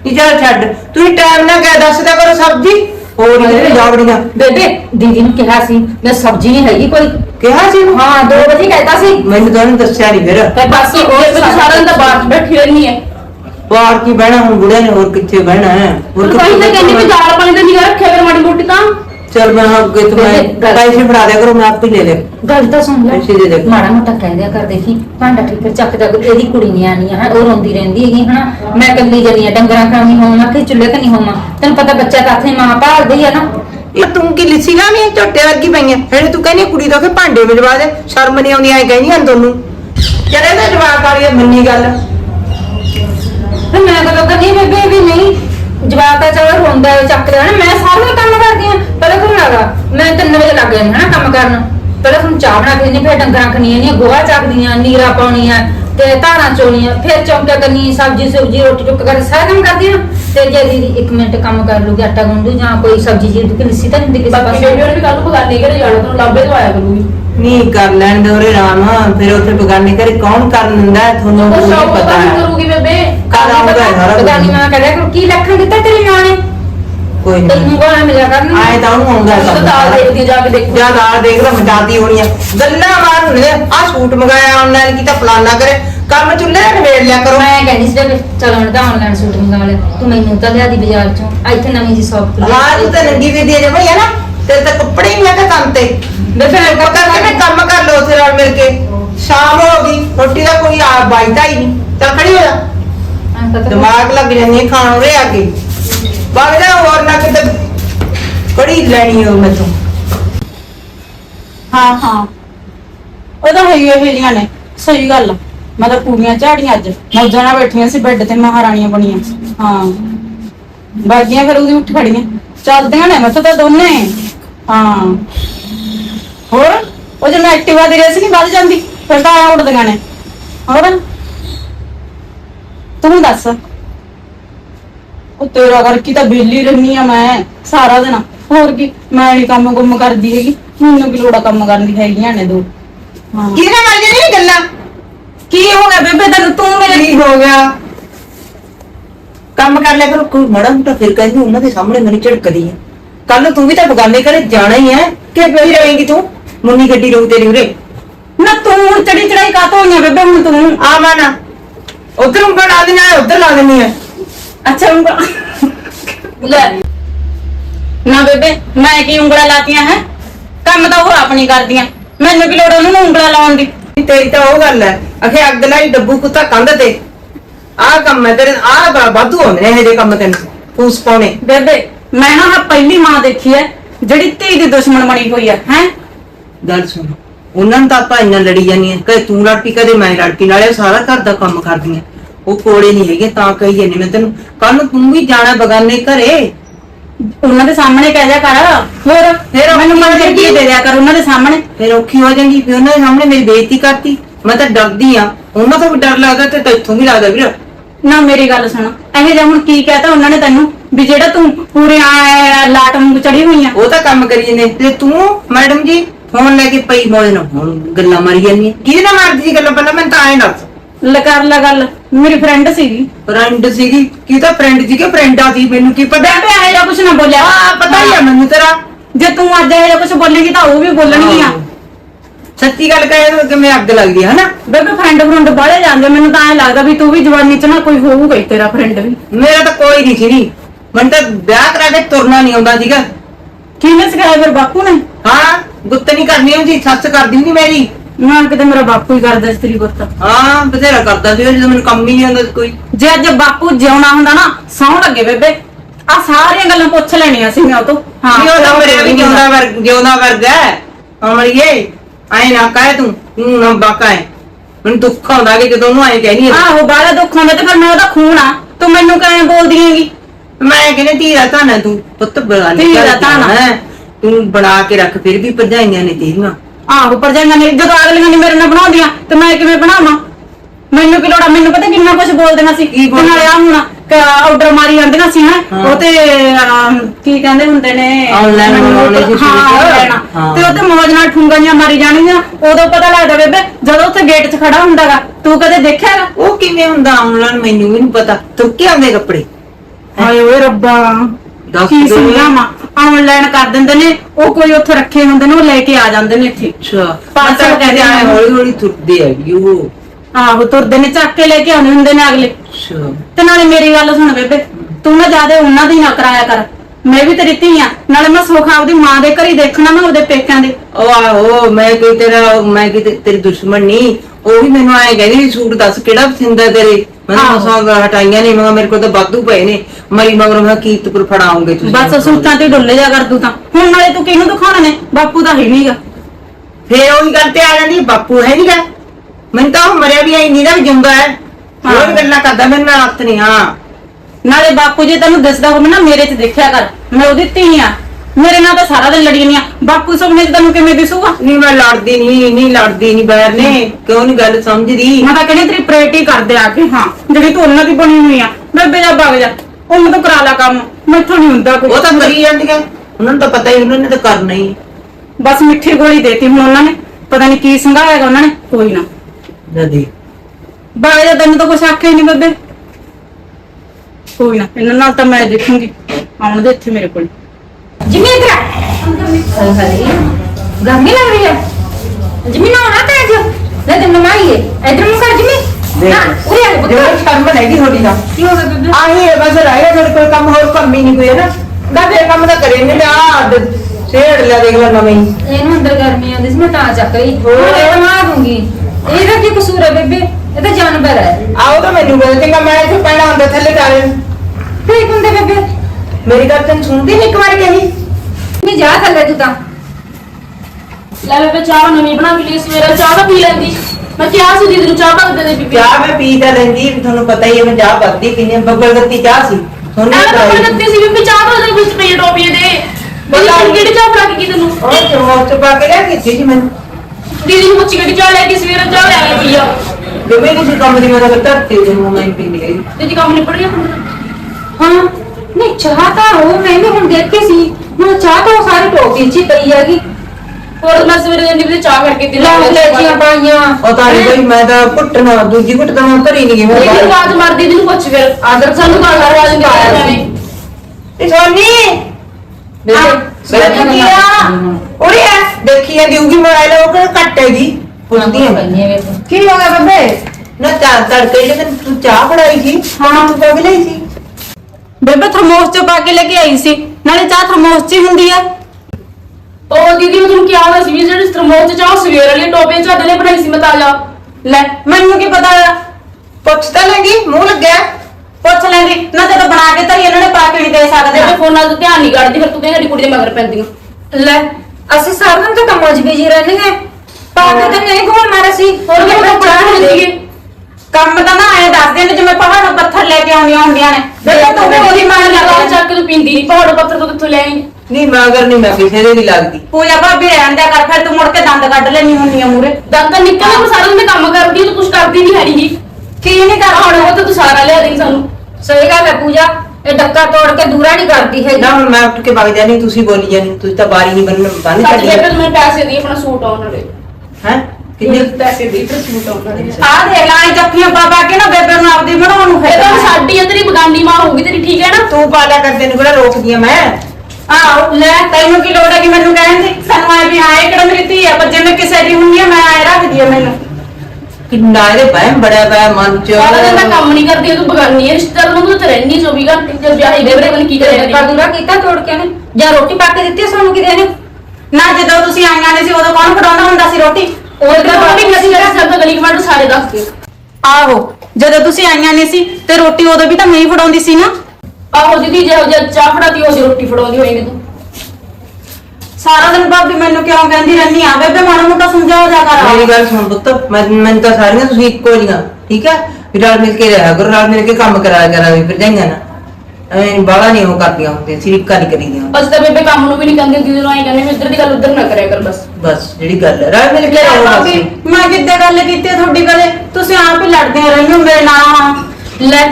ਕੀ ਚੱਲ ਛੱਡ ਤੁਸੀਂ ਟਾਈਮ ਨਾਲ ਕਹਿ ਦੱਸਦਾ ਕਰੋ ਸਬਜ਼ੀ। ਹੋਰ ਜਿਹੜੇ ਜਾਵੜੀਆਂ ਬੇਬੇ ਦੀਦੀ ਨੂੰ ਕਿਹਾ ਸੀ ਮੈਂ ਸਬਜ਼ੀ ਨਹੀਂ ਹੈਗੀ ਕੋਈ। ਕਿਹਾ ਸੀ? ਹਾਂ 2 ਵਜੇ ਕਹਿਤਾ ਸੀ। ਮੈਨੂੰ ਤਾਂ ਉਹਨੇ ਦੱਸਿਆ ਨਹੀਂ ਫਿਰ। ਤੇ ਬਸ ਉਹ ਸਾਰਾ ਦਿਨ ਤਾਂ ਬਾਹਰ ਬੈਠੀ ਰਹਿਣੀ ਹੈ। ਬਾਹਰ ਕੀ ਬਹਿਣਾ ਹੁਣ ਬੁੜੇ ਨੇ ਹੋਰ ਕਿੱਥੇ ਬਹਿਣਾ? ਹੈ ਹੋਰ ਤੂੰ ਕਹੀਂ ਤਾਂ ਕਹਿੰਦੀ ਵੀ ਦਾਲ ਪਾਣੀ ਦਾ ਨਿਗਾ ਰੱਖਿਆ ਕਰ ਮਾੜੀ ਮੋਟੀ ਤਾਂ। ਚਲ ਮੈਂ ਅੱਗੇ ਤੋਂ ਮੈਂ ਬੇਬੇ, ਗੱਲ- ਪੈਸੇ ਫੜਾ ਦਿਆ ਕਰੋ ਮੈਂ ਆਪ ਹੀ ਲੈ ਲਿਆ। ਗੱਲ ਤਾਂ ਸੁਣ ਲੈ। ਪੈਸੇ ਦੇ ਦੇ। ਮਾੜਾ ਮੋਟਾ ਕਹਿ ਦਿਆ ਕਰ ਦੇਖੀ ਭਾਂਡਾ ਠੀਕਰ ਚੱਕ ਚੱਕ ਇਹਦੀ ਕੁੜੀ ਨਹੀਂ ਆਣੀ ਹੈ ਉਹ ਰੋਂਦੀ ਰਹਿੰਦੀ ਹੈਗੀ ਹਨਾ। ਮੈਂ ਕੱਲੀ ਜਣੀ ਆ ਡੰਗਰਾਂ ਖਾਣੀ ਹੋਵਾਂ ਕਿ ਚੁੱਲ੍ਹੇ ਤੇ ਨਹੀਂ ਹੋਵਾਂ। ਤੈਨੂੰ ਪਤਾ ਬੱਚਾ ਤਾਂ ਆਥੇ ਮਾਂ ਭਾਲਦੀ ਆ ਨਾ। ਇਹ ਤੂੰ ਕੀ ਲਿੱਸੀ ਲਾਵੀਂ ਝੋਟੇ ਵਰਗੀ ਪਈਆਂ? hele ਤੂੰ ਕਹਿੰਦੀ ਕੁੜੀ ਦਾ ਕਿ ਭਾਂਡੇ ਮਿਲਵਾ ਦੇ ਸ਼ਰਮ ਨਹੀਂ ਆਉਂਦੀ ਐ ਕਹਿੰਦੀ ਹਨ ਤੁਹਾਨੂੰ ਚਲੇ ਤਾਂ ਜਵਾਬ ਵਾਲੀ ਮੰਨੀ ਗੱਲ। ਤੇ ਮੈਂ ਕਦੋਂ ਕਹਿੰਦੀ ਬੇਬੇ ਵੀ ਨਹੀਂ ਜਵਾਬ ਤਾਂ ਚਲੋ ਰੋਂਦਾ ਹੈ, ਚੱਕ ਨਾ ਮੈਂ ਸਾਰਾ ਕੰਮ ਕਰਦੀ ਆ ਪਹਿਲਾਂ ਤੁਹਾਨੂੰ ਲੱਗਾ ਮੈਂ 3 ਵਜੇ ਲੱਗ ਜਾਂਦੀ ਹਾਂ ਨਾ ਕੰਮ ਕਰਨ। ਪਹਿਲਾਂ ਤੁਹਾਨੂੰ ਚਾਹ ਬਣਾ ਕੇ ਦਿੰਦੀ ਫਿਰ ਡੰਗਰਾਂ ਖਣੀਆਂ ਨਹੀਂ ਗੋਹਾ ਚੱਕਦੀਆਂ ਨੀਰਾ ਪਾਉਣੀਆਂ ਤੇ ਧਾਰਾਂ ਚੋਣੀਆਂ ਫਿਰ ਚੌਂਕਾ ਕਰਨੀ ਸਬਜ਼ੀ ਸੁਬਜੀ ਰੋਟੀ ਟੁੱਕ ਕਰ ਸਾਰਾ ਕੰਮ ਕਰਦੀ ਆ ਤੇ ਜੇ ਦੀਦੀ 1 ਮਿੰਟ ਕੰਮ ਕਰ ਲੂਗੀ ਆਟਾ ਗੁੰਦੂ ਜਾਂ ਕੋਈ ਸਬਜ਼ੀ ਜੀ ਦੁੱਕ ਲਿੱਸੀ ਤਾਂ ਨਹੀਂ ਕਿਸੇ ਬਾਕੀ ਪਾਸੇ। ਬੇਬੀ ਹੋਰ ਵੀ ਕੱਲ ਨੂੰ ਬਗਾਨੇ ਘਰੇ ਜਾਣਾ ਤੁਹਾਨੂੰ ਲਾਭੇ ਤੋਂ ਆਇਆ ਕਰੂਗੀ। ਨਹੀਂ ਕਰ ਲੈਣ ਦੇ ਉਰੇ ਰਾਮ ਫਿਰ ਉੱਥੇ ਬਗਾਨੇ ਘਰੇ ਕੌਣ ਕਰਨ ਦਿੰਦਾ ਹੈ? ਤੁਹਾਨੂੰ ਉਹ ਪਤਾ ਪਤਾ ਹੈ। ਕਰੂਗੀ ਬਗਾਨੀ ਮਾਂ ਕਹਦਾ ਕਰ। ਕੀ ਲੱਖਾਂ ਦਿੱਤਾ ਤੇਰੀ ਮਾਂ ਨੇ? ਕੋਈ ਨਹੀਂ ਤੈਨੂੰ ਕੋਲ ਮਿਲਿਆ ਕਰਨ ਆਏ ਤਾਂ ਉਹਨੂੰ ਆਉਂਦਾ ਤਾਂ ਕੰਮ ਦਾਲ ਦੇਖਦੀ ਜਾ ਕੇ ਦੇਖੋ। ਜਾਂ ਦਾਲ ਦੇਖ ਲੈ ਮਚਾਤੀ ਹੋਣੀ ਆ। ਗੱਲਾਂ ਮਾਰ ਹੁੰਦੇ ਆ। ਸੂਟ ਮੰਗਾਇਆ ਆਨਲਾਈਨ ਕੀਤਾ ਫਲਾਨਾ ਕਰੇ ਕੰਮ ਚੁੱਲ੍ਹੇ ਤੇ ਨਵੇੜ ਲਿਆ ਕਰੋ। ਮੈਂ ਕਹਿੰਦੀ ਸੀ ਤੇ ਚਲ ਹੁਣ ਤਾਂ ਆਨਲਾਈਨ ਸੂਟ ਮੰਗਾ ਲਿਆ ਤੂੰ ਮੈਨੂੰ ਤਾਂ ਲਿਆ ਦੀ ਬਾਜ਼ਾਰ ਚੋਂ। ਆ ਇੱਥੇ ਨਵੀਂ ਜੀ ਸ਼ੌਪ ਹਾਂ ਤੂੰ ਤਾਂ ਨੰਗੀ ਵੀ ਦੇ ਆ ਨਾ। ਤੇ ਤਾਂ ਕੱਪੜੇ ਹੀ ਆ ਕੰਮ ਤੇ। ਮੈਂ ਪਕੜ ਕੇ ਮੈਂ ਕੰਮ ਕਰ ਲਓ ਉੱਥੇ ਨਾਲ ਮਿਲ ਕੇ। ਸ਼ਾਮ ਹੋ ਗਈ ਰੋਟੀ ਦਾ ਕੋਈ ਆ ਬਾਈਤਾ ਹੀ ਨਹੀਂ। ਚੱਲ ਖੜੀ ਹੋ ਜਾ। ਦਿਮਾਗ ਲੱਗ ਜਾਂਦੀ ਹੈ ਖਾਣ ਉਰੇ ਆ ਕੇ। ਵਗ ਜਾ ਹੋਰ ਨਾ ਕਿਤੇ ਕੜੀ ਲੈਣੀ ਹੋ ਮੈਥੋਂ। ਹਾਂ ਹਾਂ। ਉਹ ਤਾਂ ਹੈ ਹੀ ਵੇਲੀਆਂ ਨੇ ਸਹੀ ਗੱਲ ਆ। ਮੈਂ ਤਾਂ ਪੂਰੀਆਂ ਝਾੜੀਆਂ ਅੱਜ। ਮੌਜਾਂ ਨਾਲ ਬੈਠੀਆਂ ਸੀ ਬੈੱਡ ਤੇ ਮਹਾਰਾਣੀਆਂ ਬਣੀਆਂ। ਹਾਂ। ਬਾਗੀਆਂ ਫਿਰ ਉਹਦੀ ਉੱਠ ਖੜੀਆਂ। ਚੱਲਦੀਆਂ ਨੇ ਮੈਂ ਤਾਂ ਦੋਨੇ। ਹਾਂ। ਹੋਰ? ਉਹ ਜੇ ਮੈਂ ਐਕਟਿਵਾ ਦੀ ਰੇਸ ਨਹੀਂ ਵੱਧ ਜਾਂਦੀ। ਫਿਰ ਤਾਂ ਆ ਉੱਡਦੀਆਂ ਨੇ। ਹੋਰ? ਤੂੰ ਦੱਸ। ਉਹ ਤੇਰਾ ਕਰਕੇ ਤਾਂ ਬੇਲੀ ਰਹਿਨੀ ਆ ਮੈਂ ਸਾਰਾ ਦਿਨ। ਹੋਰ ਕੀ ਮੈਂ ਨਹੀਂ ਕੰਮ ਗੁੰਮ ਕਰਦੀ ਹੈਗੀ ਮੈਨੂੰ ਕੀ ਲੋੜਾ ਕੰਮ ਕਰਨ ਦੀ ਹੈਗੀਆਂ ਨੇ ਦੋ। ਹਾਂ। ਕਿਹਦੇ ਮਰ ਜਾਂਦੀ ਗੱਲਾਂ? ਕੀ ਹੋ ਗਿਆ ਬੇਬੇ ਤੈਨੂੰ? ਤੂੰ ਮੇਰੇ ਕੀ ਹੋ ਗਿਆ? ਕੰਮ ਕਰ ਲਿਆ ਕਰੋ ਕੋਈ ਮੜਾ ਮੋਟਾ ਫਿਰ ਕਹਿੰਦੀ ਉਹਨਾਂ ਦੇ ਸਾਹਮਣੇ ਮੈਨੂੰ ਝੜਕਦੀ ਹੈ ਕੱਲ ਤੂੰ ਵੀ ਤਾਂ ਬਗਾਨੇ ਘਰੇ ਜਾਣਾ ਹੀ ਹੈ ਕਿ ਪਈ ਰਹੇਂਗੀ ਤੂੰ? ਮੁੰਨੀ ਗੱਡੀ ਰਹੂ ਤੇਰੀ ਉਰੇ। ਨਾ ਤੂੰ ਹੁਣ ਚੜੀ ਚੜਾਈ ਕਾਤੋਂ ਹੋਈਆਂ ਬੇਬੇ ਹੁਣ ਤੂੰ? ਆ ਮਾਨਾ ਉਧਰ ਉਂਗਲ ਲਾ ਦੇਣਾ ਉਧਰ ਲਾ ਦੇਣੀ ਹੈ। ਅੱਛਾ ਉਂਗਲ। ਲੈ। ਨਾ ਬੇਬੇ ਮੈਂ ਕੀ ਉਂਗਲਾਂ ਲਾਤੀਆਂ ਹੈ? ਕੰਮ ਤਾਂ ਉਹ ਆਪਣੀ ਕਰਦੀਆਂ। ਮੈਨੂੰ ਕੀ ਲੋੜ ਉਹਨਾਂ ਨੂੰ ਉਂਗਲਾਂ ਲਾਉਣ ਦੀ? ਤੇਰੀ ਤਾਂ ਉਹ ਗੱਲ ਹੈ। ਅਖੇ ਅੱਗ ਲਾਈ ਡੱਬੂ ਕੁੱਤਾ ਕੰਧ ਤੇ। ਆਹ ਕੰਮ ਹੈ ਤੇਰੇ ਆਹ ਵਾਧੂ ਹੁੰਦੇ ਨੇ ਇਹ ਜਿਹੇ ਕੰਮ ਤੈਨੂੰ। ਫੂਸ ਪਾਉਣੇ। ਬੇਬੇ ਮੈਂ ਨਾ ਪਹਿਲੀ ਮਾਂ ਦੇਖੀ ਹੈ ਜਿਹੜੀ ਧੀ ਦੀ ਦੁਸ਼ਮਣ ਬਣੀ ਹੋਈ ਹੈ ਹੈ? ਗੱਲ ਸੁਣ। ਉਹਨਾਂ ਨੂੰ ਤਾਂ ਆਪਾਂ ਇੰਨਾ ਲੜੀ ਜਾਂਦੀਆਂ ਕਦੇ ਤੂੰ ਲੜ ਪਈ ਕਦੇ ਮੈਂ ਲੜ ਪਈ ਨਾਲੇ ਉਹ ਸਾਰਾ ਘਰ ਦਾ ਕੰਮ ਕਰਦੀਆਂ। ਉਹ ਕੋਲੇ ਨਹੀਂ ਹੈਗੇ ਤਾਂ ਕਹੀ ਜਾਂਦੀ ਮੈਂ ਤੈਨੂੰ। ਕੱਲ ਨੂੰ ਤੂੰ ਵੀ ਜਾਣਾ ਬਗਾਨੇ ਘਰੇ। ਉਹਨਾਂ ਦੇ ਸਾਹਮਣੇ ਕਹਿ ਦਿਆ ਕਰ। ਹੋਰ ਫਿਰ ਮੈਨੂੰ ਔਖੀ ਮਾਂ ਹੋ। ਦੇ। ਦੇ ਦਿਆ ਕਰ ਉਹਨਾਂ ਦੇ ਸਾਹਮਣੇ? ਫਿਰ ਔਖੀ ਹੋ ਜਾਂਦੀ ਫਿਰ ਉਹਨਾਂ ਦੇ ਸਾਹਮਣੇ ਮੇਰੀ ਬੇਇੱਜ਼ਤੀ ਕਰਤੀ। ਮੈਂ ਤਾਂ ਡਰਦੀ ਆ ਉਹਨਾਂ ਤੋਂ ਵੀ ਡਰ ਲੱਗਦਾ ਤੇ ਤੈਥੋਂ ਵੀ ਲੱਗਦਾ ਵੀਰ। ਨਾ ਮੇਰੀ ਗੱਲ ਸੁਣ। ਇਹੋ ਜਿਹਾ ਹੁਣ ਕੀ ਕਹਤਾ ਉਹਨਾਂ ਨੇ ਤੈਨੂੰ? ਵੀ ਜਿਹੜਾ ਤੂੰ ਪੂਰੇ ਆ ਲਾਟ ਵਾਂਗੂ ਚੜੀ ਹੋਈ ਆ। ਉਹ ਤਾਂ ਕੰਮ ਕਰੀ ਜਾਂਦੇ। ਤੇ ਤੂੰ ਮੈਡਮ ਜੀ ਫੋਨ ਲੈ ਕੇ ਪਈ ਮੋੜੇ ਨਾ ਹੁਣ ਗੱਲਾਂ ਮਾਰੀ ਜਾਂਦੀ ਕਿਹਦੇ ਨਾਲ ਮਾਰਦੀ ਸੀ ਗੱਲਾਂ ਪਹਿਲਾਂ? ਮੈਨੂੰ ਤਾਂ ਐਂ ਦੱਸ। ਲੈ ਕਰ ਲੈ ਗੱਲ ਮੇਰੀ ਫਰੈਂਡ ਸੀਗੀ। ਫਰੈਂਡ ਸੀਗੀ? ਕੀ ਤਾਂ ਫਰੈਂਡ ਸੀ ਕਿ ਫਰੈਂਡਾ ਸੀ? ਮੈਨੂੰ ਕੀ ਪਤਾ? ਬੇਬੇ ਇਹੋ ਜਿਹਾ ਕੁਛ ਨਾ ਬੋਲਿਆ। ਆ ਪਤਾ ਹੀ ਆ ਮੈਨੂੰ ਤੇਰਾ। ਜੇ ਤੂੰ ਅੱਜ ਇਹੋ ਜਿਹਾ ਕੁਛ ਬੋਲੇਗੀ ਤਾਂ ਉਹ ਵੀ ਬੋਲਣਗੀਆਂ। ਸੱਚੀ ਗੱਲ ਕਹੇ ਤਾਂ ਕਿਵੇਂ ਅੱਗ ਲੱਗਦੀ ਹੈ ਹਨਾ? ਬੇਬੇ ਫਰੈਂਡ ਫਰੈਂਡ ਬਾਹਲੇ ਜਾਂਦੇ ਮੈਨੂੰ ਤਾਂ ਐ ਲੱਗਦਾ ਵੀ ਤੂੰ ਵੀ ਜਵਾਨੀ ਚ ਨਾ ਕੋਈ ਹੋਊਗਾ ਹੀ ਤੇਰਾ ਫਰੈਂਡ ਵੀ। ਮੇਰਾ ਤਾਂ ਕੋਈ ਨਹੀਂ ਸੀ। ਮੈਨੂੰ ਤਾਂ ਵਿਆਹ ਕਰਾ ਕੇ ਤੁਰਨਾ ਨਹੀਂ ਆਉਂਦਾ ਸੀਗਾ। ਕਿਹਨੇ ਸਿਖਾਇਆ ਫਿਰ ਬਾਪੂ ਨੇ? ਹਾਂ। ਗੁੱਤ ਨਹੀਂ ਕਰਨੀ ਹੁੰਦੀ ਸੱਸ ਕਰਦੀ ਹੁੰਦੀ ਮੇਰੀ। ਮੈਂ ਕਿਤੇ ਮੇਰਾ ਬਾਪੂ ਹੀ ਕਰਦਾ ਸੀ ਤੇਰੀ ਗੁੱਤ। ਹਾਂ ਬਥੇਰਾ ਕਰਦਾ ਸੀ ਉਹ ਜਦੋਂ ਮੈਨੂੰ ਕੰਮ ਹੀ ਨਹੀਂ ਆਉਂਦਾ ਸੀ ਕੋਈ। ਜੇ ਅੱਜ ਬਾਪੂ ਜਿਉਣਾ ਹੁੰਦਾ ਨਾ ਸੌਂ ਲੱਗੇ ਬੇਬੇ। ਆ ਸਾਰੀਆਂ ਗੱਲਾਂ ਪੁੱਛ ਲੈਣੀਆਂ ਸੀ ਮੈਂ ਉਹ ਤੋਂ। ਨਹੀਂ ਉਹ ਤਾਂ ਮੇਰੇ ਵੀ ਜਿਉਂਦਾ ਵਰਗ ਜਿਉਂਦਾ ਵਰਗ ਹੈ। ਅਮਰੀਏ ਐ ਨਾ ਕਹਿ ਤੂੰ ਤੂੰ ਨਾ ਬਾਕਾ ਹੈ ਮੈਨੂੰ ਦੁੱਖ ਆਉਂਦਾ ਕਿ ਜਦੋਂ ਉਹਨੂੰ ਐ ਕਹਿਨੀ ਆ। ਆਹੋ ਬਾਹਲਾ ਦੁੱਖ ਹੁੰਦਾ ਤੇ ਫਿਰ ਮੈਂ ਉਹਦਾ ਖੂਨ ਆ। ਤੂੰ ਮੈਨੂੰ ਕਿਵੇਂ ਬੋਲਦੀ ਹੈਗੀ? ਮੈਂ ਕਹਿੰਦੀ ਧੀਰਾ ਧਾਨਾ ਤੂੰ ਪੁੱਤ ਲਈ ਧੀਰਾ ਧਾਨਾ। ਤੂੰ ਬਣਾ ਕੇ ਰੱਖ ਫਿਰ ਵੀ ਭਰਜਾਈਆਂ ਨੇ ਤੇਰੀਆਂ। ਆਹੋ ਪਰਜਾਈਆਂ ਨੇ ਜਦੋਂ ਅਗਲੀਆਂ ਨੇ ਮੇਰੇ ਨਾਲ ਬਣਾਉਂਦੀਆਂ ਤੇ ਮੈਂ ਕਿਵੇਂ ਬਣਾਵਾਂ? ਮੈਨੂੰ ਕੀ ਲੋੜਾ ਮੈਨੂੰ ਪਤਾ ਕਿੰਨਾ ਕੁਝ ਬੋਲਦੀਆਂ ਸੀ। ਕੀ ਤੇ ਬੋਲਦੀਆਂ? ਨਾਲੇ ਆ ਹੁਣ ਆਰਡਰ ਮਾਰੀ ਜਾਂਦੀਆਂ ਸੀ ਹੈ। ਉਹ ਤੇ ਅਮ, ਕੀ ਕਹਿੰਦੇ ਹੁੰਦੇ ਨੇ? Online ਹਾਂ online। ਹਾਂ। ਤੇ ਉਹ ਤੇ ਮੌਜ ਨਾਲ ਠੁੰਗਾਈਆਂ ਮਾਰੀ ਜਾਣਗੀਆਂ ਉਦੋਂ ਪਤਾ ਲੱਗਦਾ ਬੇਬੇ ਜਦੋਂ ਉੱਥੇ ਗੇਟ 'ਚ ਖੜਾ ਹੁੰਦਾਗਾ ਤੂੰ ਕਦੇ ਦੇਖਿਆਗਾ ਉਹ ਕਿਵੇਂ ਹੁੰਦਾ ਆਨਲਾਈਨ ਮੈਨੂੰ ਵੀ ਨਹੀਂ ਪਤਾ। ਤੁੱਕੇ ਆਉਂਦੇ ਕੱਪੜੇ। ਹਾਏ ਓਏ ਰੱਬਾ। ਦੱਸ ਕੀ ਦਿਓ। ਸੁਣਾਵਾਂ ਆਨਲਾਈਨ ਕਰ ਦਿੰਦੇ ਨੇ ਉਹ ਕੋਈ ਉੱਥੇ ਰੱਖੇ ਹੁੰਦੇ ਨੇ ਉਹ ਲੈ ਕੇ ਆ ਜਾਂਦੇ ਨੇ ਇੱਥੇ। ਅੱਛਾ। ਪਾਰਸਲ ਕਹਿੰਦੇ ਕਹਿੰਦੇ ਆ। ਹੌਲੀ ਹੌਲੀ ਤੁਰਦੇ ਆ ਵੀ ਉਹ। ਆਹੋ ਤੁਰਦੇ ਨੇ ਚੱਕ ਕੇ ਲੈ ਕੇ ਆਉਂਦੇ ਹੁੰਦੇ ਨੇ ਅਗਲੇ। ਅੱਛਾ। ਤੇ ਨਾਲੇ ਮੇਰੀ ਗੱਲ ਸੁਣ ਬੇਬੇ ਤੂੰ ਨਾ ਜਿਆਦੇ ਉਹਨਾਂ ਦੀ ਨਾ ਕਰਾਇਆ ਕਰ। ਮੈਂ ਵੀ ਤੇਰੀ ਧੀ ਆ ਨਾਲੇ ਮੈਂ ਸੁੱਖ ਆਪਦੀ ਮਾਂ ਦੇ ਘਰ ਦੇਖਣਾ ਮੈਂ ਉਹਦੇ ਪੇਕਿਆਂ ਦੇ। ਉਹ ਆਹੋ ਮੈਂ ਕੋਈ ਤੇਰਾ ਮੈਂ ਕਿ ਤੇਰੀ ਦੁਸ਼ਮਣ ਨਹੀਂ ਉਹ ਵੀ ਮੈਨੂੰ ਆਏ ਕਹਿੰਦੀ ਵੀ ਸੂਟ ਦੱਸ ਕਿਹੜਾ ਪਸੰਦ ਹੈ ਤੇਰੇ? ਮੈਂ ਆਹੋ। ਮਸਾਂ ਹਟਾਈਆਂ ਨੇ ਮੈਂ ਮੇਰੇ ਕੋਲ ਤਾਂ ਵਾਧੂ ਪਏ ਨੇ। ਮਰੀ ਮਗਰ ਮੈਂ ਕੀਰਤਪੁਰ ਫੜਾਉਂਗੇ ਤੁਸੀਂ ਬਸ ਸੂਟਾਂ ਤੇ ਡੁੱਲੇ ਜਾ ਕਰ ਤੂੰ ਤਾਂ। ਹੁਣ ਨਾਲੇ ਤੂੰ ਕਿਹਨੂੰ ਦਿਖਾਉਣੇ ਨੇ ਬਾਪੂ ਦਾ ਹੈ ਨਹੀਂਗਾ ਫੇਰ ਉਹੀ ਗੱਲ ਤੇ ਆ ਜਾਂਦੀ ਬਾਪੂ ਹੈ ਨਹੀਂਗਾ ਮੈਨੂੰ ਤਾਂ ਉਹ ਮਰਿਆ ਵੀ ਆਈ ਨਹੀਂ ਨਾ ਵੀ ਜਿਉਂਦਾ ਹੈ। ਹਾਂ। ਉਹ ਗੱਲਾਂ ਕਰਦਾ ਮੇਰੇ ਨਾਲ ਹੱਥ ਨਹੀਂ ਹਾਂ। ਨਾਲੇ ਬਾਪੂ ਜੇ ਤੈਨੂੰ ਦਿਸਦਾ ਹੋਵੇ ਨਾ ਮੇਰੇ 'ਚ ਦੇਖਿਆ ਕਰ। ਮੈਂ ਉਹਦੀ ਧੀ ਆ ਮੇਰੇ ਨਾਲ ਤਾਂ ਸਾਰਾ ਦਿਨ ਲੜੀ ਜਾਂਦੀ ਆ ਬਾਪੂ ਸੁਪਨੇ 'ਚ ਤੈਨੂੰ ਕਿਵੇਂ ਦਿਸੂਗਾ? ਨਹੀਂ ਮੈਂ ਲੜਦੀ ਨਹੀਂ ਨਹੀਂ ਲੜਦੀ ਨਹੀਂ ਬੈਰ ਨੇ ਕਿਉਂ ਨਹੀਂ ਗੱਲ ਸਮਝਦੀ? ਮੈਂ ਤਾਂ ਕਹਿੰਦੀ ਤੇਰੀ ਪ੍ਰੇਟੀ ਕਰਦੇ ਆ ਕੇ। ਹਾਂ। ਜਿਹੜੀ ਤੂੰ ਉਹਨਾਂ ਦੀ ਬਣੀ ਹੋਈ ਆ। ਬੇਬੇ ਜਾ ਭਗ ਜਾ। ਉਹਨੂੰ ਤਾਂ ਕਰਾ ਲਾ ਕੰਮ। ਮੈਥੋਂ ਨਹੀਂ ਹੁੰਦਾ ਕੋਈ ਉਹ ਤਾਂ ਕਰੀ ਜਾਂਦੀਆਂ। ਉਹਨਾਂ ਨੂੰ ਤਾਂ ਪਤਾ ਹੀ ਉਹਨਾਂ ਨੇ ਤਾਂ ਕਰਨਾ ਹੀ। ਬਸ ਮਿੱਠੀ ਗੋਲੀ ਦੇਤੀ ਹੁਣ ਉਹਨਾਂ ਨੇ। ਪਤਾ ਨਹੀਂ ਕੀ ਸੰਘਾਇਆਗਾ ਉਹਨਾਂ ਨੇ। ਕੋਈ ਨਾ। ਜਦੀ। ਭਗ ਜਾ ਤੈਨੂੰ ਤਾਂ ਕੁਛ ਆਖਿਆ ਹੀ ਨਹੀਂ ਬੇਬੇ। ਕੋਈ ਨਾ ਇਹਨਾਂ ਨਾਲ ਤਾਂ ਮੈਂ ਦੇਖੂੰਗੀ। ਆਉਣ ਦੇ ਇੱਥੇ ਮੇਰੇ ਕੋਲ। ਜਿਮੀ ਇਧਰ ਗਰਮੀ ਲੱਗ ਰਹੀ ਹੈ ਜਿਮੀ ਨਾ ਆਣਾ ਤੇ ਅੱਜ ਲੈ ਤੇ ਨਮਾਈਏ ਇਧਰ ਨੂੰ ਕਰ ਜਿਮੀ ਦੇਖ। ਨਾ ਉਰੇ ਆ ਪੁੱਤ। ਜਿਹੜਾ ਸ਼ਰਮ ਨਹੀਂ ਥੋੜੀ ਦਾ ਕੀ ਹੋ ਗਿਆ ਬੇਬੇ ਆਹੀ ਹੈ ਬਸ ਰਹਿ ਗਿਆ ਕੋਈ ਕੰਮ ਹੋਰ ਕੰਮ ਹੀ ਨਹੀਂ ਕੋਈ ਹੈ ਨਾ? ਗਾਦੇ ਕੰਮ ਤਾਂ ਕਰੇ ਨੇ ਆ ਛੇੜ ਲਿਆ ਦੇਖ ਲੈ ਨਵੇਂ। ਹੀ ਇਹਨੂੰ ਅੰਦਰ ਗਰਮੀ ਆਉਂਦੀ ਸੀ ਮੈਂ ਤਾਂ ਚੱਕ ਲਈ। ਹੋਰ? ਹੋਰ ਇਹ ਮਾ ਦੂੰਗੀ। ਇਹਦਾ ਕੀ ਕਸੂਰ ਹੈ ਬੇਬੇ? ਇਹ ਤਾਂ ਜਾਨਵਰ ਹੈ। ਆਓ ਤਾਂ ਮੈਨੂੰ ਬੋਲ ਚੰਗਾ ਮੈਂ ਇੱਥੇ ਪੈਣਾ ਹੁੰਦਾ ਥੱਲੇ ਟਾਲੇ ਠੀਕ ਹੁੰਦੇ ਬੇਬੇ? ਮੇਰੀ ਗੱਲ ਤੈਨੂੰ ਸੁਣਦੀ ਨਹੀਂ ਇੱਕ ਵਾਰ ਕਹੀ? ਨਹੀਂ ਜਾ ਥੱਲੇ ਤੂੰ ਤਾਂ। ਲੈ ਬੇਬੇ ਚਾਹ ਨਵੀਂ ਬਣਾ ਕੇ ਲਈ ਸਵੇਰੇ ਚਾਹ ਤਾਂ ਪੀ ਲੈਂਦੀ। ਮੈਂ ਕਿਹਾ ਸੀ ਦੀਦੀ ਨੂੰ ਚਾਹ ਬਣਾ ਕੇ ਦੇ ਦੇ ਬੀਬੀ। ਚਾਹ ਮੈਂ ਪੀ ਤਾਂ ਲੈਂਦੀ ਤੁਹਾਨੂੰ ਪਤਾ ਹੀ ਹੈ ਮੈਂ ਚਾਹ ਪੱਤੀ ਕਿੰਨੀ ਬੱਬਲ ਗੱਤੀ ਚਾਹ ਸੀ ਤੁਹਾਨੂੰ ਐਵੇਂ ਤਾਂ ਮੈਂ ਦਿੱਤੀ ਸੀ ਬੀਬੀ ਚਾਹ ਤਾਂ ਉਹਦੇ ਵਿੱਚ ਪਈ ਟੋਪੀਏ ਦੇ। ਹੁਣ ਕਿਹੜੀ ਚਾਹ ਬਣਾ ਕੇ ਕੀ ਤੈਨੂੰ ਉਹ ਚਮਚ ਪਾ ਕੇ ਲਿਆ ਕੀਤੀ ਜੀ ਮੈਨੂੰ। ਦੀਦੀ ਨੂੰ ਪੁੱਛੀ ਕਿਹੜੀ ਚਾਹ ਲੈ ਕੇ ਸਵੇਰੇ ਚਾਹ ਲੈ ਕੇ ਪੀਆ ਜਿਵੇਂ ਕਿਸੇ ਕੰਮ ਦੀ ਮੈਂ ਤਾਂ ਧਰਤੀ ਦੇ ਨੂੰ ਮੈਂ ਪੀ ਲਈ ਦੀਦੀ ਕੰਮ ਨਿਪੜ ਗਿਆ ਹਾਂ। ਨਹੀਂ ਚਾਹ ਤਾਂ ਉਹ ਮੈਂ ਵੀ ਹੁਣ ਦੇਖ ਕੇ ਸੀ। ਹੁਣ ਚਾਹ ਤਾਂ ਉਹ ਸਾਰੀ ਟੋਪੀ 'ਚ ਹੀ ਪਈ ਹੈਗੀ। ਹੋਰ ਮੈਂ ਸਵੇਰੇ ਜਾਂਦੀ ਵੀ ਚਾਹ ਕਰਕੇ ਦੇ ਲੌਂਗ ਲੈਚੀਆਂ ਪਾਈਆਂ। ਉਹ ਤਾਂ ਨਹੀਂ ਬਈ ਮੈਂ ਤਾਂ ਘੁੱਟਣਾ ਦੂਜੀ ਘੁੱਟ ਤਾਂ ਮੈਂ ਭਰੀ ਨਹੀਂ ਮੈਂ ਆਵਾਜ਼ ਮਾਰ ਦੀਦੀ ਨੂੰ ਪੁੱਛ ਫਿਰ। ਆਦਰ ਸਾਨੂੰ ਤਾਂ ਆਵਾਜ਼ ਨਹੀਂ ਆਇਆ ਨੇ ਇਹ ਸੋਨੀ ਬੇਬੇ ਕੀ ਆ? ਉਰੇ ਆ ਦੇਖੀ ਜਾਂਦੀ ਹੋਊਗੀ ਮੋਬਾਈਲ ਉਹ ਕਿਹੜਾ ਕੱਟ ਹੈਗੀ? ਪੁੱਛਦੀ ਆ। ਪਈਆਂ ਕੀ ਹੋ ਗਿਆ ਬੇਬੇ? ਨਾ ਚਾਹ ਤੜਕੇ ਜਦੋਂ ਤੂੰ ਚਾਹ ਬਣਾਈ ਸੀ ਹਾਂ। ਤੂੰ ਪਾ ਕੇ ਲਈ ਸੀ? ਬੇਬੇ ਥਰਮੋਸ ਚ ਪਾ ਕੇ ਲੈ ਕੇ ਆਈ ਸੀ। ਨਾਲੇ ਚਾਹ ਥਰਮੋਸ ਚ ਹੀ ਹੁੰਦੀ ਆ। ਉਹ ਦੀਦੀ ਮੈਂ ਤੁਹਾਨੂੰ ਕਿਹਾ ਹੋਇਆ ਸੀ ਵੀ ਜਿਹੜੇ ਤਰਮੋਚ ਚਾਹ ਸਵੇਰ ਵਾਲੀ ਟੋਪੀਆਂ ਚਾਹ ਨੇ ਬਣਾਈ ਸੀ ਮੈਂ ਤਾਜ਼ਾ ਲੈ ਮੈਨੂੰ ਕੀ ਪਤਾ ਆ? ਪੁੱਛ ਤਾਂ ਲੈਂਗੀ ਮੂੰਹ ਲੱਗਿਆ। ਪੁੱਛ ਲੈਂਦੀ ਨਾ ਜਦੋਂ ਬਣਾ ਕੇ ਧਰੀ ਇਹਨਾਂ ਨੇ ਪਾ ਕੇ ਨਹੀਂ ਦੇ ਸਕਦੇ। ਜਿਹੜੇ ਫੋਨਾਂ ਤੋਂ ਧਿਆਨ ਨਹੀਂ ਕੱਢਦੀ ਫਿਰ ਤੂੰ ਕਹਿੰਦੀ ਸਾਡੀ ਕੁੜੀ ਦੇ ਮਗਰ ਪੈਂਦੀਆਂ ਲੈ ਅਸੀਂ ਸਾਰਾ ਦਿਨ ਤਾਂ ਕੰਮਾਂ 'ਚ ਬਿਜ਼ੀ ਰਹਿੰਦੇ ਹਾਂ ਪਾ ਕੇ ਤਾਂ ਨਹੀਂ ਘੁੰਮਣ ਮਾਰੇ ਸੀ। ਹੋਰ ਮੈਂ ਚਾਹ ਨਹੀਂ ਸੀਗੇ ਕੰਮ ਤਾਂ ਨਾ ਐ ਦੱਸਦੇ ਨੇ ਜਿਵੇਂ ਪਹਾੜੋਂ ਪੱਥਰ ਲੈ ਕੇ ਆਉਂਦੀਆਂ ਹੁੰਦੀਆਂ ਨੇ। ਬੇਬੇ ਤੂੰ ਵੀ ਉਹਦੀ ਮਾਂ ਚਾਹ ਲੱਗਾ ਚੱਕ ਤੂੰ ਪੀਂਦੀ ਨਹੀਂ ਪਹਾੜੋਂ ਪੱਥਰ ਤੋਂ ਕਿੱਥੋਂ ਲੈ ਆਈ? ਨਹੀਂ ਮਗਰ ਨਹੀਂ ਮੈਂ ਕਿਸੇ ਦੇ ਨਹੀਂ ਲੱਗਦੀ। ਪੂਜਾ ਭਾਬੀ ਰਹਿਣ ਦਿਆ ਕਰ ਫਿਰ ਤੂੰ ਮੁੜ ਕੇ ਦੰਦ ਕੱਢ ਲੈਣੀ ਹੁੰਦੀਆਂ ਮੂਰੇ ਦੰਦ ਤਾਂ ਨਿਕਲ ਮੈਂ ਸਾਰਾ ਦਿਨ ਕੰਮ ਕਰਦੀ ਤੂੰ ਕੁਝ ਕਰਦੀ ਨਹੀਂ ਹੈਗੀ। ਕੀ ਨਹੀਂ ਹੁਣ ਕਰਦਾ ਉਹ ਤਾਂ ਤੂੰ ਸਾਰਾ ਲਿਆ ਦੇਂਗੀ ਸਾਨੂੰ। ਸਹੀ ਗੱਲ ਹੈ ਪੂਜਾ ਇਹ ਡੱਕਾ ਤੋੜ ਕੇ ਦੂਰਾ ਨਹੀਂ ਕਰਦੀ ਹੈਗੀ। ਨਾ ਹੁਣ ਮੈਂ ਉੱਠ ਕੇ ਵਗ ਜਾਣੀ ਤੁਸੀਂ ਬੋਲੀ ਜਾਣੀ ਤੁਸੀਂ ਤਾਂ ਬਾਰੀ ਨਹੀਂ ਬੰਨ ਬੰਨ ਬੇਬੇ ਤੂੰ ਮੈਨੂੰ ਪੈਸੇ ਦੇ ਆਪਣਾ ਸੂਟ ਆਉਣ ਵਾਲੇ। ਹੈ? ਕਿੰਨੇ ਪੈਸੇ ਦੇ ਤੇ ਸੂਟ ਆਉਣ ਵਾਲੇ ਆ ਦੇਖ ਲਾ ਇਹ ਜੱਫੀਆਂ ਪਾ ਪਾ ਕੇ ਨਾ ਬੇਬੇ ਨੂੰ ਆਪਦੀ ਬਣਾਉਣ ਨੂੰ ਇਹ ਤਾਂ ਫਿਰਦਾ। ਸਾਡੀ ਆ ਤੇਰੀ ਬਗਾਨੀ ਮਾਂ ਹੋਊਗੀ ਤੇਰੀ ਠੀਕ ਹੈ ਨਾ? ਤੂੰ ਪਾਲਾ ਕਰਦੇ ਨੂੰ ਕਿਹੜਾ ਰੋਕਦੀ ਆ ਮੈਂ? ਆਹੋ ਲੈ ਤੈਨੂੰ ਕੀ ਲੋੜ ਹੈ ਕਿ ਮੈਨੂੰ ਕਹਿਣ ਦੀ? ਸਾਨੂੰ ਆਏ ਵੀ ਹਾਂ ਇਹ ਕਿਹੜਾ ਮੇਰੀ ਧੀ ਆ? ਪਰ ਜੇ ਮੈਂ ਕਿਸੇ ਦੀ ਹੁੰਦੀ ਆ ਮੈਂ ਆਏ ਰੱਖਦੀ ਆ ਮੈਨੂੰ। ਕਿੰਨਾ ਇਹਦੇ ਬਹਿਮ ਬੜਿਆ ਪਿਆ ਮਨ ਚ। ਸਾਰਾ ਦਿਨ ਮੈਂ ਕੰਮ ਨਹੀਂ ਕਰਦੀ ਤੂੰ ਬਗਾਨੀ ਹੈ ਰਿਸ਼ਤੇਦਾਰ ਨੂੰ ਤੂੰ ਤਾਂ ਰਹਿਣੀ 24 ਘੰਟੇ ਜਦ ਵਿਆਹੀ ਦੇ ਬਰੇ ਕੀ ਡੱਕਾ ਕਰੇਗਾ ਦੂਰਾ ਕੀਤਾ ਤੋੜ ਕੇ ਨੇ? ਜਾਂ ਰੋਟੀ ਪਾ ਕੇ ਦਿੱਤੀ ਸਾਨੂੰ ਕਿਤੇ ਨੇ ਨਾ ਜਦੋਂ ਤੁਸੀਂ ਆਈਆਂ ਨੇ ਸੀ ਉਦੋਂ ਕੌਣ ਫੜਾਉਂਦਾ ਹੁੰਦਾ ਸੀ ਰੋਟੀ? ਮੰਮੀ ਸਭ ਗਲੀ ਸਾਰੇ ਦੱਸਦੇ ਆਹੋ ਜਦੋਂ ਤੁਸੀਂ ਆਈਆਂ ਨੇ ਸੀ ਤੇ ਰੋਟੀ ਉਦੋਂ ਵੀ ਤਾਂ ਮੈਂ ਹੀ ਫੜਾਉਂਦੀ ਸੀ ਨਾ। ਆਹੋ ਦੀਦੀ ਜਿਹੋ ਜਿਹਾ ਚਾਹ ਫੜਾਦੀ ਹੋ ਜੀ ਰੋਟੀ ਫੜਾਉਂਦੀ ਹੋਏਗੀ ਤੂੰ। ਸਾਰਾ ਦਿਨ ਭਾਬੀ ਮੈਨੂੰ ਕਿਉਂ ਕਹਿੰਦੀ ਰਹਿੰਦੀ ਆ? ਬੇਬੇ ਮਾੜਾ ਮੋਟਾ ਸਮਝਾਓ ਜਾ ਕਰ। ਮੇਰੀ ਗੱਲ ਸੁਣ ਪੁੱਤ ਮੈਂ ਮੈਨੂੰ ਤਾਂ ਸਾਰੀਆਂ ਤੁਸੀਂ ਇੱਕੋ ਜੀਆਂ ਠੀਕ ਹੈ? ਵੀ ਰਲ ਮਿਲ ਕੇ ਰਹਿਆ ਕਰੋ ਰਲ ਮਿਲ ਕੇ ਕੰਮ ਕਰਾਇਆ ਕਰਾਂਗੇ ਫਿਰ ਜਾਈਆਂ ਨਾ ਐਵੇਂ ਬਾਲਾ ਨਹੀਂ ਉਹ ਕਰਦੀਆਂ ਹੁੰਦੀਆਂ ਸਿਰਿਕਾ ਨਹੀਂ ਕਰੀਦੀਆਂ। ਅਸੀਂ ਤਾਂ ਬੇਬੇ ਕੰਮ ਨੂੰ ਵੀ ਨਹੀਂ ਕਹਿੰਦੇ ਦੀਦੀ ਨੂੰ ਆਈ ਕਹਿੰਦੇ ਵੀ ਇੱਧਰ ਦੀ ਗੱਲ ਉੱਧਰ ਨਾ ਕਰਿਆ ਕਰ ਬਸ। ਬਸ ਜਿਹੜੀ ਗੱਲ ਹੈ ਰਲ ਮਿਲ ਕੇ ਰਹੋ ਭਾਬੀ ਮੈਂ ਕਿੱਦਾਂ ਗੱਲ ਕੀਤੀ ਆ ਤੁਹਾਡੀ ਕਦੇ ਤੁਸੀਂ ਆਪ ਹੀ ਲੜਦੀਆਂ ਰਹਿੰਦੇ ਹੋ ਮੇਰੇ ਨਾਲ। ਲੈ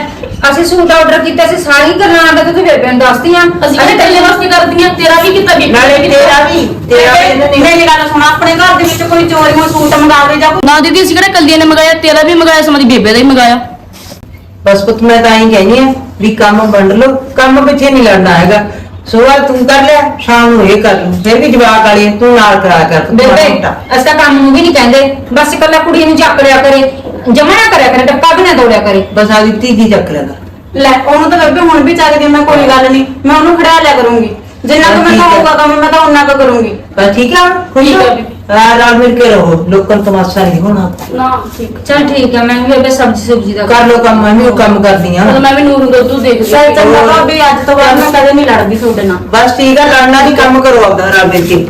ਅਸੀਂ ਸੂਟ ਆਰਡਰ ਕੀਤਾ ਸੀ ਸਾਰੀ ਗੱਲਾਂ ਦਾ ਤੂੰ ਬੇਬੇ ਨੂੰ ਦੱਸਦੀਆਂ। ਅਸੀਂ ਕਹਿੰਦੇ ਤੇਰੇ ਵਾਸਤੇ ਕਰਦੀਆਂ? ਤੇਰਾ ਵੀ ਕੀਤਾ ਬੀਬੀ। ਨਾਲੇ ਤੇਰਾ ਵੀ ਤੇਰਾ ਵੀ। ਇਹਨਾਂ ਨੇ ਮੇਰੀ ਗੱਲ ਸੁਣ ਆਪਣੇ ਘਰ ਦੇ ਵਿੱਚ ਕੋਈ ਚੋਰੀਆਂ ਸੂਟ ਮੰਗਾਵੇ ਜਾਂ ਕੋਈ ਨਾ ਦੀਦੀ ਅਸੀਂ ਕਿਹੜਾ ਕਲਦੀਆਂ ਨੇ ਮੰਗਾਇਆ? ਤੇਰਾ ਵੀ ਮੰਗਾਇਆ ਸਮਾਦੀ ਬੇਬੇ ਦਾ ਹੀ ਮੰਗਾਇਆ। ਬਸ ਪੁੱਤ ਮੈਂ ਤਾਂ ਐਂ ਕਹਿੰਦੀ ਆ ਵੀ ਕੰਮ ਵੰਡ ਲਓ ਕੰਮ ਪਿੱਛੇ ਨਹੀਂ ਲੜਨਾ ਹੈਗਾ। ਸਵੇਰ ਤੂੰ ਕਰ ਲਿਆ ਸ਼ਾਮ ਨੂੰ ਇਹ ਕਰ ਲੂ ਫਿਰ ਵੀ ਜਵਾਕ ਵਾਲੀ ਤੂੰ ਨਾਲ ਕਰਾ ਕਰ ਤੂੰ ਬੇਬੇ। ਅਸੀਂ ਕੰਮ ਨੂੰ ਵੀ ਨਹੀਂ ਕਹਿੰਦੇ। ਬਸ ਇਕੱਲਾ ਕੁੜੀ ਨੂੰ ਚੱਕ ਲਿਆ ਕਰੇ ਜਮਾ ਨਾ ਕਰਿਆ ਕਰੇ ਡੱਕਾ ਵੀ ਨਾ ਤੋੜਿਆ ਕਰੇ। ਬਸ ਆ ਦਿੱਤੀ ਜੀ ਚੱਕ ਲੈਦਾ ਲੈ ਉਹਨੂੰ ਤਾਂ ਬੇਬੇ ਹੁਣ ਵੀ ਚੱਕਦੀ ਆ, ਮੈਂ ਕੋਈ ਗੱਲ ਨਹੀਂ ਮੈਂ ਉਹਨੂੰ ਖੜਾ ਲਿਆ ਕਰੂੰਗੀ। ਜਿੰਨਾ ਕੁ ਮੈਂ। ਹੋਊਗਾ ਕੰਮ ਮੈਂ ਤਾਂ ਉਹਨਾਂ ਕੁ ਕਰੂੰਗੀ। ਬਸ ਠੀਕ ਆ ਖੁਸ਼ ਹੋ? ਆ ਰਲ ਮਿਲ ਕੇ ਰਹੋ ਲੋਕਾਂ ਨੂੰ ਤਮਾਸ਼ਾ ਨਹੀਂ ਹੋਣਾ। ਨਾ ਠੀਕ। ਚਲ ਠੀਕ ਹੈ ਮੈਂ ਵੀ ਬੇਬੇ ਸਬਜ਼ੀ ਸੁਬਜ਼ੀ ਦਾ ਕਰ ਲੋ ਕੰਮ ਮੈਂ ਵੀ ਉਹ ਕੰਮ ਕਰਦੀ ਆ। ਮੈਂ ਵੀ ਨੂਰ ਨੂੰ ਦੁੱਧ ਦੁੱਧ ਦੇਖਦੀ ਚੱਲ। ਚੰਗਾ ਭਾਬੀ ਅੱਜ ਤੋਂ ਬਾਅਦ ਮੈਂ ਕਦੇ ਨਹੀਂ ਲੜਦੀ ਤੁਹਾਡੇ ਨਾਲ। ਬਸ ਠੀਕ ਆ ਲੜਨਾ ਨਹੀਂ ਕੰਮ ਕਰੋ ਆਪਦਾ ਰਲ ਮਿਲ ਕੇ।